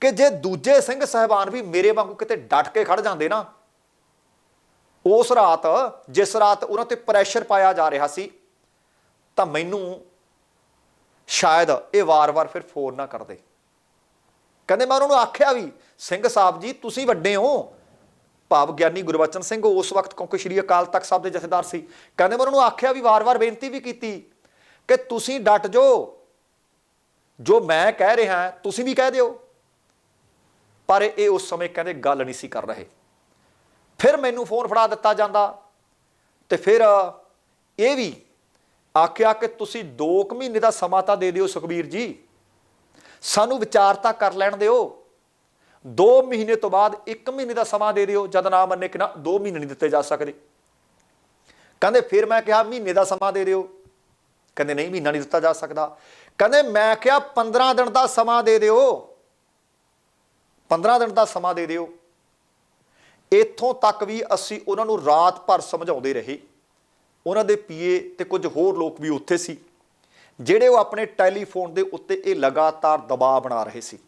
ਕਿ ਜੇ ਦੂਜੇ ਸਿੰਘ ਸਹਿਬਾਨ ਵੀ ਮੇਰੇ ਵਾਂਗੂ ਕਿਤੇ ਡਟ ਕੇ ਖੜ ਜਾਂਦੇ ਨਾ ਉਸ ਰਾਤ, ਜਿਸ ਰਾਤ ਉਹਨਾਂ ਤੇ ਪ੍ਰੈਸ਼ਰ ਪਾਇਆ ਜਾ ਰਿਹਾ ਸੀ, ਤਾਂ ਮੈਨੂੰ ਸ਼ਾਇਦ ਇਹ ਵਾਰ-ਵਾਰ ਫਿਰ ਫੋਨ ਨਾ ਕਰਦੇ। ਕਹਿੰਦੇ ਮੈਂ ਉਹਨਾਂ ਨੂੰ ਆਖਿਆ ਵੀ, ਸਿੰਘ ਸਾਹਿਬ ਜੀ, ਤੁਸੀਂ ਵੱਡੇ ਹੋ। ਭਾਵ ਗਿਆਨੀ ਗੁਰਬਚਨ ਸਿੰਘ ਉਸ ਵਕਤ ਕਿਉਂਕਿ ਸ਼੍ਰੀ ਅਕਾਲ ਤਖਤ ਸਾਹਿਬ ਦੇ ਜਥੇਦਾਰ ਸੀ, ਕਹਿੰਦੇ ਮੈਂ ਉਹਨਾਂ ਨੂੰ ਆਖਿਆ ਵੀ ਵਾਰ-ਵਾਰ ਬੇਨਤੀ ਵੀ ਕੀਤੀ ਕਿ ਤੁਸੀਂ ਡਟ ਜੋ ਜੋ ਮੈਂ ਕਹਿ ਰਿਹਾ, ਤੁਸੀਂ ਵੀ ਕਹਿ ਦਿਓ। ਪਰ ਇਹ ਉਸ ਸਮੇਂ ਕਹਿੰਦੇ ਗੱਲ ਨਹੀਂ ਸੀ ਕਰ ਰਹੇ। ਫਿਰ ਮੈਨੂੰ ਫੋਨ ਫੜਾ ਦਿੱਤਾ ਜਾਂਦਾ। ਤੇ ਫਿਰ ਇਹ ਵੀ ਆਖਿਆ ਕਿ ਤੁਸੀਂ 2 ਮਹੀਨੇ ਦਾ ਸਮਾਂ ਤਾਂ ਦੇ ਦਿਓ ਸੁਖਬੀਰ ਜੀ। ਸਾਨੂੰ ਵਿਚਾਰ ਤਾਂ ਕਰ ਲੈਣ ਦਿਓ। 2 ਮਹੀਨੇ ਤੋਂ ਬਾਅਦ 1 ਮਹੀਨੇ ਦਾ ਸਮਾਂ ਦੇ ਦਿਓ, ਜਦ ਨਾ ਮੰਨੇ ਕਿ ਨਾ 2 ਮਹੀਨੇ ਨਹੀਂ ਦਿੱਤੇ ਜਾ ਸਕਦੇ। ਕਹਿੰਦੇ ਫਿਰ ਮੈਂ ਕਿਹਾ ਮਹੀਨੇ ਦਾ ਸਮਾਂ ਦੇ ਦਿਓ। ਕਹਿੰਦੇ ਨਹੀਂ, ਮਹੀਨਾ ਨਹੀਂ ਦਿੱਤਾ ਜਾ ਸਕਦਾ। ਕਹਿੰਦੇ ਮੈਂ ਕਿਹਾ 15 ਦਿਨ ਦਾ ਸਮਾਂ ਦੇ ਦਿਓ। 15 ਦਿਨ ਦਾ ਸਮਾਂ ਦੇ ਦਿਓ। ਇੱਥੋਂ ਤੱਕ ਵੀ ਅਸੀਂ ਉਹਨਾਂ ਨੂੰ ਰਾਤ ਭਰ ਸਮਝਾਉਂਦੇ ਰਹੇ। ਉਹਨਾਂ ਦੇ ਪੀਏ ਤੇ ਕੁਝ ਹੋਰ ਲੋਕ ਵੀ ਉੱਥੇ ਸੀ, ਜਿਹੜੇ ਉਹ ਆਪਣੇ ਟੈਲੀਫੋਨ ਦੇ ਉੱਤੇ ਇਹ ਲਗਾਤਾਰ ਦਬਾਅ ਬਣਾ ਰਹੇ ਸੀ।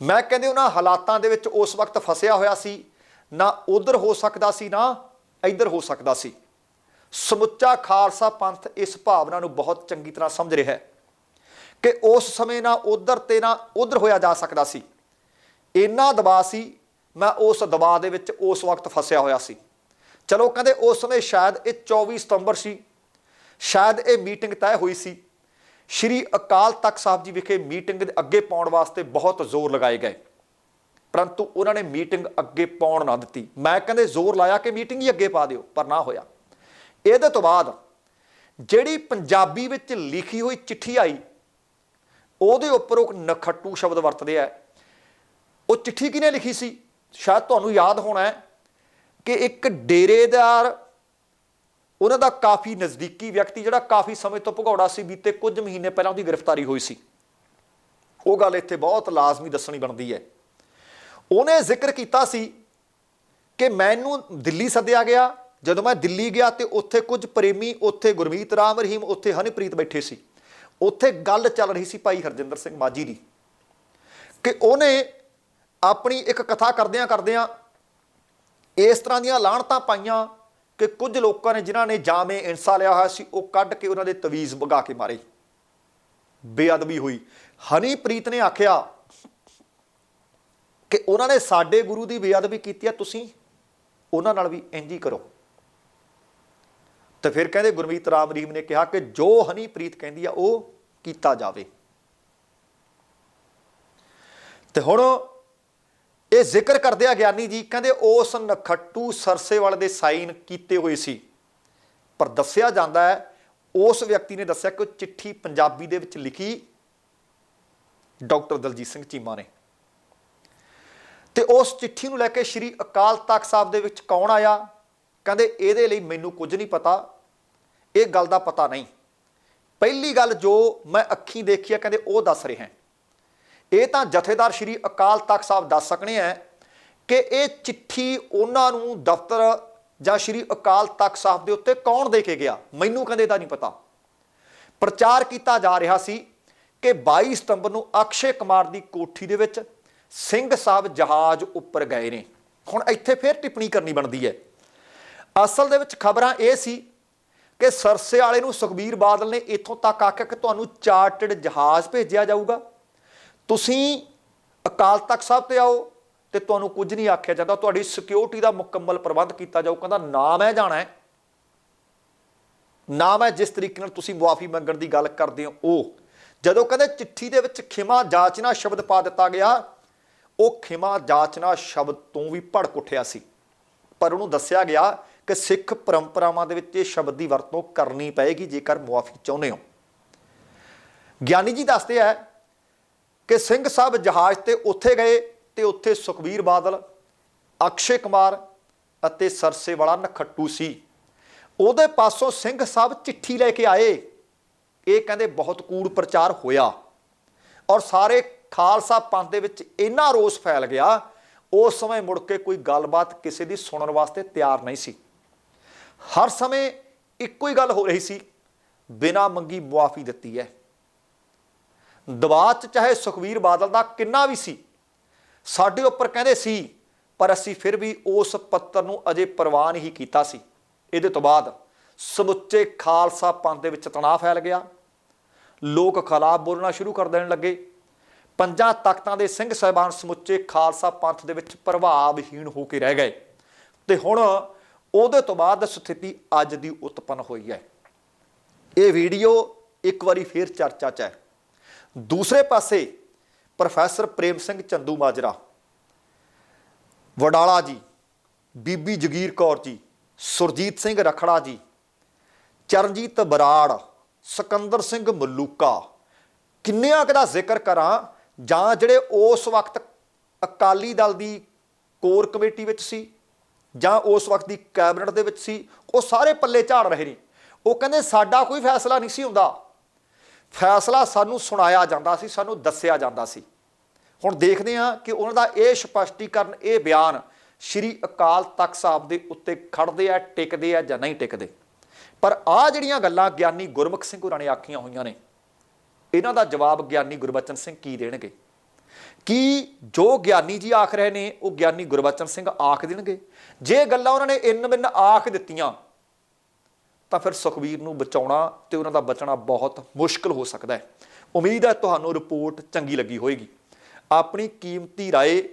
ਮੈਂ ਕਹਿੰਦੇ ਉਹਨਾਂ ਹਾਲਾਤਾਂ ਦੇ ਵਿੱਚ ਉਸ ਵਕਤ ਫਸਿਆ ਹੋਇਆ ਸੀ, ਨਾ ਉਧਰ ਹੋ ਸਕਦਾ ਸੀ, ਨਾ ਇੱਧਰ ਹੋ ਸਕਦਾ ਸੀ। ਸਮੁੱਚਾ ਖਾਲਸਾ ਪੰਥ ਇਸ ਭਾਵਨਾ ਨੂੰ ਬਹੁਤ ਚੰਗੀ ਤਰ੍ਹਾਂ ਸਮਝ ਰਿਹਾ ਹੈ ਕਿ ਉਸ ਸਮੇਂ ਨਾ ਉਧਰ ਤੇ ਨਾ ਉਧਰ ਹੋਇਆ ਜਾ ਸਕਦਾ ਸੀ। ਇੰਨਾ ਦਬਾਅ ਸੀ ਮੈਂ ਉਸ ਦਬਾਅ ਦੇ ਵਿੱਚ ਉਸ ਵਕਤ ਫਸਿਆ ਹੋਇਆ ਸੀ। ਚਲੋ ਕਹਿੰਦੇ ਉਸ ਸਮੇਂ ਸ਼ਾਇਦ ਇਹ 24 ਸਤੰਬਰ ਸੀ। ਸ਼ਾਇਦ ਇਹ ਮੀਟਿੰਗ ਤੈਅ ਹੋਈ ਸੀ। ਸ਼੍ਰੀ ਅਕਾਲ ਤਖਤ ਸਾਹਿਬ ਜੀ ਵਿਖੇ ਮੀਟਿੰਗ ਦੇ ਅੱਗੇ ਪਾਉਣ ਵਾਸਤੇ ਬਹੁਤ ਜ਼ੋਰ ਲਗਾਏ ਗਏ। ਪਰੰਤੂ ਉਹਨਾਂ ਨੇ ਮੀਟਿੰਗ ਅੱਗੇ ਪਾਉਣ ਨਾ ਦਿੱਤੀ। ਮੈਂ ਕਹਿੰਦੇ ਜ਼ੋਰ ਲਾਇਆ ਕਿ ਮੀਟਿੰਗ ਹੀ ਅੱਗੇ ਪਾ ਦਿਓ, ਪਰ ਨਾ ਹੋਇਆ। ਇਹਦੇ ਤੋਂ ਬਾਅਦ ਜਿਹੜੀ ਪੰਜਾਬੀ ਵਿੱਚ ਲਿਖੀ ਹੋਈ ਚਿੱਠੀ ਆਈ, ਉਹਦੇ ਉੱਪਰ ਉਹ ਨਖੱਟੂ ਸ਼ਬਦ ਵਰਤਦੇ ਆ। ਉਹ ਚਿੱਠੀ ਕਿਹਨੇ ਲਿਖੀ ਸੀ? ਸ਼ਾਇਦ ਤੁਹਾਨੂੰ ਯਾਦ ਹੋਣਾ ਹੈ ਕਿ ਇੱਕ ਡੇਰੇਦਾਰ, ਉਹਨਾਂ ਦਾ ਕਾਫੀ ਨਜ਼ਦੀਕੀ ਵਿਅਕਤੀ ਜਿਹੜਾ ਕਾਫੀ ਸਮੇਂ ਤੋਂ ਭਗੌੜਾ ਸੀ, ਬੀਤੇ ਕੁਝ ਮਹੀਨੇ ਪਹਿਲਾਂ ਉਹਦੀ ਗ੍ਰਿਫਤਾਰੀ ਹੋਈ ਸੀ। ਉਹ ਗੱਲ ਇੱਥੇ ਬਹੁਤ ਲਾਜ਼ਮੀ ਦੱਸਣੀ ਬਣਦੀ ਹੈ। ਉਹਨੇ ਜ਼ਿਕਰ ਕੀਤਾ ਸੀ ਕਿ ਮੈਨੂੰ ਦਿੱਲੀ ਸੱਦਿਆ ਗਿਆ। ਜਦੋਂ ਮੈਂ ਦਿੱਲੀ ਗਿਆ ਤੇ ਉੱਥੇ ਕੁਝ ਪ੍ਰੇਮੀ, ਉੱਥੇ ਗੁਰਮੀਤ ਰਾਮ ਰਹੀਮ, ਉੱਥੇ ਹਨੀਪ੍ਰੀਤ ਬੈਠੇ ਸੀ। ਉੱਥੇ ਗੱਲ ਚੱਲ ਰਹੀ ਸੀ ਭਾਈ ਹਰਜਿੰਦਰ ਸਿੰਘ ਮਾਜੀ ਦੀ ਕਿ ਉਹਨੇ ਆਪਣੀ ਇੱਕ ਕਥਾ ਕਰਦਿਆਂ ਕਰਦਿਆਂ ਇਸ ਤਰ੍ਹਾਂ ਦੀਆਂ ਲਾਹਣਤਾਂ ਪਾਈਆਂ ਕਿ ਕੁਝ ਲੋਕਾਂ ਨੇ ਜਿਨ੍ਹਾਂ ਨੇ ਜਾਮੇ ਇਨਸਾ ਲਿਆ ਹੋਇਆ ਸੀ, ਉਹ ਕੱਢ ਕੇ ਉਹਨਾਂ ਦੇ ਤਵੀਜ਼ ਵਗਾ ਕੇ ਮਾਰੇ। ਬੇਅਦਬੀ ਹੋਈ। ਹਨੀਪ੍ਰੀਤ ਨੇ ਆਖਿਆ ਕਿ ਉਹਨਾਂ ਨੇ ਸਾਡੇ ਗੁਰੂ ਦੀ ਬੇਅਦਬੀ ਕੀਤੀ ਹੈ ਤੁਸੀਂ ਉਹਨਾਂ ਨਾਲ ਵੀ ਇੰਜ ਹੀ ਕਰੋ। ਤੇ ਫਿਰ ਕਹਿੰਦੇ ਗੁਰਮੀਤ ਰਾਮ ਰੀਮ ਨੇ ਕਿਹਾ ਕਿ ਜੋ ਹਨੀਪ੍ਰੀਤ ਕਹਿੰਦੀ ਆ, ਉਹ ਕੀਤਾ ਜਾਵੇ। ਤੇ ਹੁਣ ਇਹ ਜ਼ਿਕਰ ਕਰਦੇ ਆ ਗਿਆਨੀ ਜੀ, ਕਹਿੰਦੇ ਉਸ ਨਖੱਟੂ ਸਰਸੇ ਵਾਲੇ ਦੇ ਸਾਈਨ ਕੀਤੇ ਹੋਏ ਸੀ। ਪਰ ਦੱਸਿਆ ਜਾਂਦਾ ਹੈ, ਉਸ ਵਿਅਕਤੀ ਨੇ ਦੱਸਿਆ ਕਿ ਉਹ ਚਿੱਠੀ ਪੰਜਾਬੀ ਦੇ ਵਿੱਚ ਲਿਖੀ ਡਾਕਟਰ ਦਲਜੀਤ ਸਿੰਘ ਚੀਮਾ ਨੇ। ਤੇ ਉਸ ਚਿੱਠੀ ਨੂੰ ਲੈ ਕੇ ਸ਼੍ਰੀ ਅਕਾਲ ਤਖਤ ਸਾਹਿਬ ਦੇ ਵਿੱਚ ਕੌਣ ਆਇਆ? ਕਹਿੰਦੇ ਇਹਦੇ ਲਈ ਮੈਨੂੰ ਕੁਝ ਨਹੀਂ ਪਤਾ, ਇਹ ਗੱਲ ਦਾ ਪਤਾ ਨਹੀਂ। ਪਹਿਲੀ ਗੱਲ ਜੋ ਮੈਂ ਅੱਖੀਂ ਦੇਖੀ ਹੈ ਕਹਿੰਦੇ ਉਹ ਦੱਸ ਰਿਹਾ ਇਹ ਤਾਂ ਜਥੇਦਾਰ ਸ਼੍ਰੀ ਅਕਾਲ ਤਖਤ ਸਾਹਿਬ ਦੱਸ ਸਕਣੇ ਹੈ ਕਿ ਇਹ ਚਿੱਠੀ ਉਹਨਾਂ ਨੂੰ ਦਫ਼ਤਰ ਜਾਂ ਸ਼੍ਰੀ ਅਕਾਲ ਤਖਤ ਸਾਹਿਬ ਦੇ ਉੱਤੇ ਕੌਣ ਦੇ ਕੇ ਗਿਆ? ਮੈਨੂੰ ਕਹਿੰਦੇ ਤਾਂ ਨਹੀਂ ਪਤਾ। ਪ੍ਰਚਾਰ ਕੀਤਾ ਜਾ ਰਿਹਾ ਸੀ ਕਿ 22 ਸਤੰਬਰ ਨੂੰ ਅਕਸ਼ੇ ਕੁਮਾਰ ਦੀ ਕੋਠੀ ਦੇ ਵਿੱਚ ਸਿੰਘ ਸਾਹਿਬ ਜਹਾਜ਼ ਉੱਪਰ ਗਏ ਨੇ। ਹੁਣ ਇੱਥੇ ਫਿਰ ਟਿੱਪਣੀ ਕਰਨੀ ਬਣਦੀ ਹੈ ਅਸਲ ਦੇ ਵਿੱਚ ਖਬਰਾਂ ਇਹ ਸੀ ਕਿ ਸਰਸੇ ਵਾਲੇ ਨੂੰ ਸੁਖਬੀਰ ਬਾਦਲ ਨੇ ਇੱਥੋਂ ਤੱਕ ਆਖਿਆ ਕਿ ਤੁਹਾਨੂੰ ਚਾਰਟਡ ਜਹਾਜ਼ ਭੇਜਿਆ ਜਾਊਗਾ। ਤੁਸੀਂ ਅਕਾਲ ਤਖਤ ਸਾਹਿਬ ਤੇ ਆਓ ਤੇ ਤੁਹਾਨੂੰ ਕੁਝ ਨਹੀਂ ਆਖਿਆ ਜਾਂਦਾ। ਤੁਹਾਡੀ ਸਿਕਿਉਰਿਟੀ ਦਾ ਮੁਕੰਮਲ ਪ੍ਰਬੰਧ ਕੀਤਾ ਜਾਊ। ਕਹਿੰਦਾ, ਨਾ ਮੈਂ ਜਾਣਾ ਹੈ। ਨਾ ਮੈਂ ਜਿਸ ਤਰੀਕੇ ਨਾਲ ਤੁਸੀਂ ਮੁਆਫੀ ਮੰਗਣ ਦੀ ਗੱਲ ਕਰਦੇ ਹੋ। ਉਹ ਜਦੋਂ ਕਹਿੰਦੇ ਚਿੱਠੀ ਦੇ ਵਿੱਚ ਖਿਮਾ ਜਾਚਨਾ ਸ਼ਬਦ ਪਾ ਦਿੱਤਾ ਗਿਆ, ਉਹ ਖਿਮਾ ਜਾਚਨਾ ਸ਼ਬਦ ਤੋਂ ਵੀ ਭੜਕ ਉੱਠਿਆ ਸੀ। ਪਰ ਉਹਨੂੰ ਦੱਸਿਆ ਗਿਆ ਕਿ ਸਿੱਖ ਪਰੰਪਰਾਵਾਂ ਦੇ ਵਿੱਚ ਇਹ ਸ਼ਬਦ ਦੀ ਵਰਤੋਂ ਕਰਨੀ ਪਏਗੀ ਜੇਕਰ ਮੁਆਫੀ ਚਾਹੁੰਦੇ ਹੋ। ਗਿਆਨੀ ਜੀ ਦੱਸਦੇ ਆ ਕਿ ਸਿੰਘ ਸਾਹਿਬ ਜਹਾਜ਼ ਤੇ ਉੱਥੇ ਗਏ ਤੇ ਉੱਥੇ ਸੁਖਬੀਰ ਬਾਦਲ, ਅਕਸ਼ੇ ਕੁਮਾਰ ਅਤੇ ਸਰਸੇ ਵਾਲਾ ਨਖੱਟੂ ਸੀ। ਉਹਦੇ ਪਾਸੋਂ ਸਿੰਘ ਸਾਹਿਬ ਚਿੱਠੀ ਲੈ ਕੇ ਆਏ। ਇਹ ਕਹਿੰਦੇ ਬਹੁਤ ਕੂੜ ਪ੍ਰਚਾਰ ਹੋਇਆ ਔਰ ਸਾਰੇ ਖਾਲਸਾ ਪੰਥ ਦੇ ਵਿੱਚ ਇੰਨਾ ਰੋਸ ਫੈਲ ਗਿਆ, ਉਸ ਸਮੇਂ ਮੁੜ ਕੇ ਕੋਈ ਗੱਲਬਾਤ ਕਿਸੇ ਦੀ ਸੁਣਨ ਵਾਸਤੇ ਤਿਆਰ ਨਹੀਂ ਸੀ। ਹਰ ਸਮੇਂ ਇੱਕੋ ਹੀ ਗੱਲ ਹੋ ਰਹੀ ਸੀ, ਬਿਨਾ ਮੰਗੀ ਮੁਆਫੀ ਦਿੱਤੀ ਹੈ। ਦਬਾਅ 'ਚ ਚਾਹੇ ਸੁਖਵੀਰ ਬਾਦਲ ਦਾ ਕਿੰਨਾ ਵੀ ਸੀ, ਸਾਡੇ ਉੱਪਰ ਕਹਿੰਦੇ ਸੀ, ਪਰ ਅਸੀਂ ਫਿਰ ਵੀ ਉਸ ਪੱਤਰ ਨੂੰ ਅਜੇ ਪ੍ਰਵਾਨ ਹੀ ਕੀਤਾ ਸੀ। ਇਹਦੇ ਤੋਂ ਬਾਅਦ ਸਮੁੱਚੇ ਖਾਲਸਾ ਪੰਥ ਦੇ ਵਿੱਚ ਤਣਾਅ ਫੈਲ ਗਿਆ। ਲੋਕ ਖਿਲਾਫ ਬੋਲਣਾ ਸ਼ੁਰੂ ਕਰ ਦੇਣ ਲੱਗੇ। ਪੰਜਾਂ ਤਖਤਾਂ ਦੇ ਸਿੰਘ ਸਾਹਿਬਾਨ ਸਮੁੱਚੇ ਖਾਲਸਾ ਪੰਥ ਦੇ ਵਿੱਚ ਪ੍ਰਭਾਵਹੀਣ ਹੋ ਕੇ ਰਹਿ ਗਏ। ਤੇ ਹੁਣ ਉਹਦੇ ਤੋਂ ਬਾਅਦ ਸਥਿਤੀ ਅੱਜ ਦੀ ਉਤਪੰਨ ਹੋਈ ਹੈ। ਇਹ ਵੀਡੀਓ ਇੱਕ ਵਾਰੀ ਫੇਰ ਚਰਚਾ 'ਚ ਹੈ। ਦੂਸਰੇ ਪਾਸੇ ਪ੍ਰੋਫੈਸਰ ਪ੍ਰੇਮ ਸਿੰਘ ਚੰਦੂ ਮਾਜਰਾ, ਵਡਾਲਾ ਜੀ, ਬੀਬੀ ਜਗੀਰ ਕੌਰ ਜੀ, ਸੁਰਜੀਤ ਸਿੰਘ ਰਖੜਾ ਜੀ, ਚਰਨਜੀਤ ਬਰਾੜ, ਸਿਕੰਦਰ ਸਿੰਘ ਮਲੂਕਾ, ਕਿੰਨਿਆਂ ਕੁ ਦਾ ਜ਼ਿਕਰ ਕਰਾਂ ਜਾਂ ਜਿਹੜੇ ਉਸ ਵਕਤ ਅਕਾਲੀ ਦਲ ਦੀ ਕੋਰ ਕਮੇਟੀ ਵਿੱਚ ਸੀ ਜਾਂ ਉਸ ਵਕਤ ਦੀ ਕੈਬਨਿਟ ਦੇ ਵਿੱਚ ਸੀ, ਉਹ ਸਾਰੇ ਪੱਲੇ ਝਾੜ ਰਹੇ ਨੇ। ਉਹ ਕਹਿੰਦੇ ਸਾਡਾ ਕੋਈ ਫੈਸਲਾ ਨਹੀਂ ਸੀ ਹੁੰਦਾ। ਫੈਸਲਾ ਸਾਨੂੰ ਸੁਣਾਇਆ ਜਾਂਦਾ ਸੀ, ਸਾਨੂੰ ਦੱਸਿਆ ਜਾਂਦਾ ਸੀ। ਹੁਣ ਦੇਖਦੇ ਹਾਂ ਕਿ ਉਹਨਾਂ ਦਾ ਇਹ ਸਪਸ਼ਟੀਕਰਨ, ਇਹ ਬਿਆਨ ਸ਼੍ਰੀ ਅਕਾਲ ਤਖਤ ਸਾਹਿਬ ਦੇ ਉੱਤੇ ਖੜਦੇ ਆ, ਟਿਕਦੇ ਆ ਜਾਂ ਨਹੀਂ ਟਿਕਦੇ। ਪਰ ਆ ਜਿਹੜੀਆਂ ਗੱਲਾਂ ਗਿਆਨੀ ਗੁਰਮੁਖ ਸਿੰਘ ਹੋਰਾਂ ਨੇ ਆਖੀਆਂ ਹੋਈਆਂ ਨੇ, ਇਹਨਾਂ ਦਾ ਜਵਾਬ ਗਿਆਨੀ ਗੁਰਬਚਨ ਸਿੰਘ ਕੀ ਦੇਣਗੇ? ਕੀ ਜੋ ਗਿਆਨੀ ਜੀ ਆਖ ਰਹੇ ਨੇ, ਉਹ ਗਿਆਨੀ ਗੁਰਬਚਨ ਸਿੰਘ ਆਖ ਦੇਣਗੇ? ਜੇ ਗੱਲਾਂ ਉਹਨਾਂ ਨੇ ਇੰਨ ਬਿੰਨ ਆਖ ਦਿੱਤੀਆਂ ਤਾਂ ਫਿਰ ਸੁਖਬੀਰ ਨੂੰ ਬਚਾਉਣਾ ਤੇ ਉਹਨਾਂ ਦਾ ਬਚਣਾ ਬਹੁਤ ਮੁਸ਼ਕਲ ਹੋ ਸਕਦਾ ਹੈ ਉਮੀਦ ਹੈ ਤੁਹਾਨੂੰ ਰਿਪੋਰਟ ਚੰਗੀ ਲੱਗੀ ਹੋਵੇਗੀ ਆਪਣੀ ਕੀਮਤੀ رائے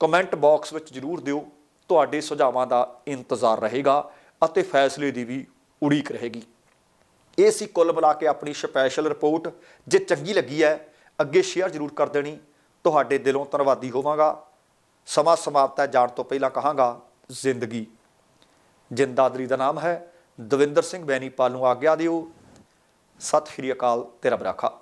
ਕਮੈਂਟ ਬਾਕਸ ਵਿੱਚ ਜਰੂਰ ਦਿਓ ਤੁਹਾਡੇ ਸੁਝਾਵਾਂ ਦਾ ਇੰਤਜ਼ਾਰ ਰਹੇਗਾ ਅਤੇ ਫੈਸਲੇ ਦੀ ਵੀ ਉਡੀਕ ਰਹੇਗੀ ਇਹ ਸੀ ਕੁੱਲ ਮਿਲਾ ਕੇ ਆਪਣੀ ਸਪੈਸ਼ਲ ਰਿਪੋਰਟ ਜੇ ਚੰਗੀ ਲੱਗੀ ਹੈ ਅੱਗੇ ਸ਼ੇਅਰ ਜਰੂਰ ਕਰ ਦੇਣੀ ਤੁਹਾਡੇ ਦਿਲੋਂ ਧੰਨਵਾਦੀ ਹੋਵਾਂਗਾ ਸਮਾਂ ਸਮਾਪਤ ਹੈ ਜਾਣ ਤੋਂ ਪਹਿਲਾਂ ਕਹਾਂਗਾ ਜ਼ਿੰਦਗੀ ਜਿੰਦਾਦਰੀ ਦਾ ਨਾਮ ਹੈ ਦਵਿੰਦਰ ਸਿੰਘ ਬੈਨੀਪਾਲ ਨੂੰ ਆਗਿਆ ਦਿਓ। ਸਤਿ ਸ਼੍ਰੀ ਅਕਾਲ ਤੇਰਾ ਬਰਾਖਾ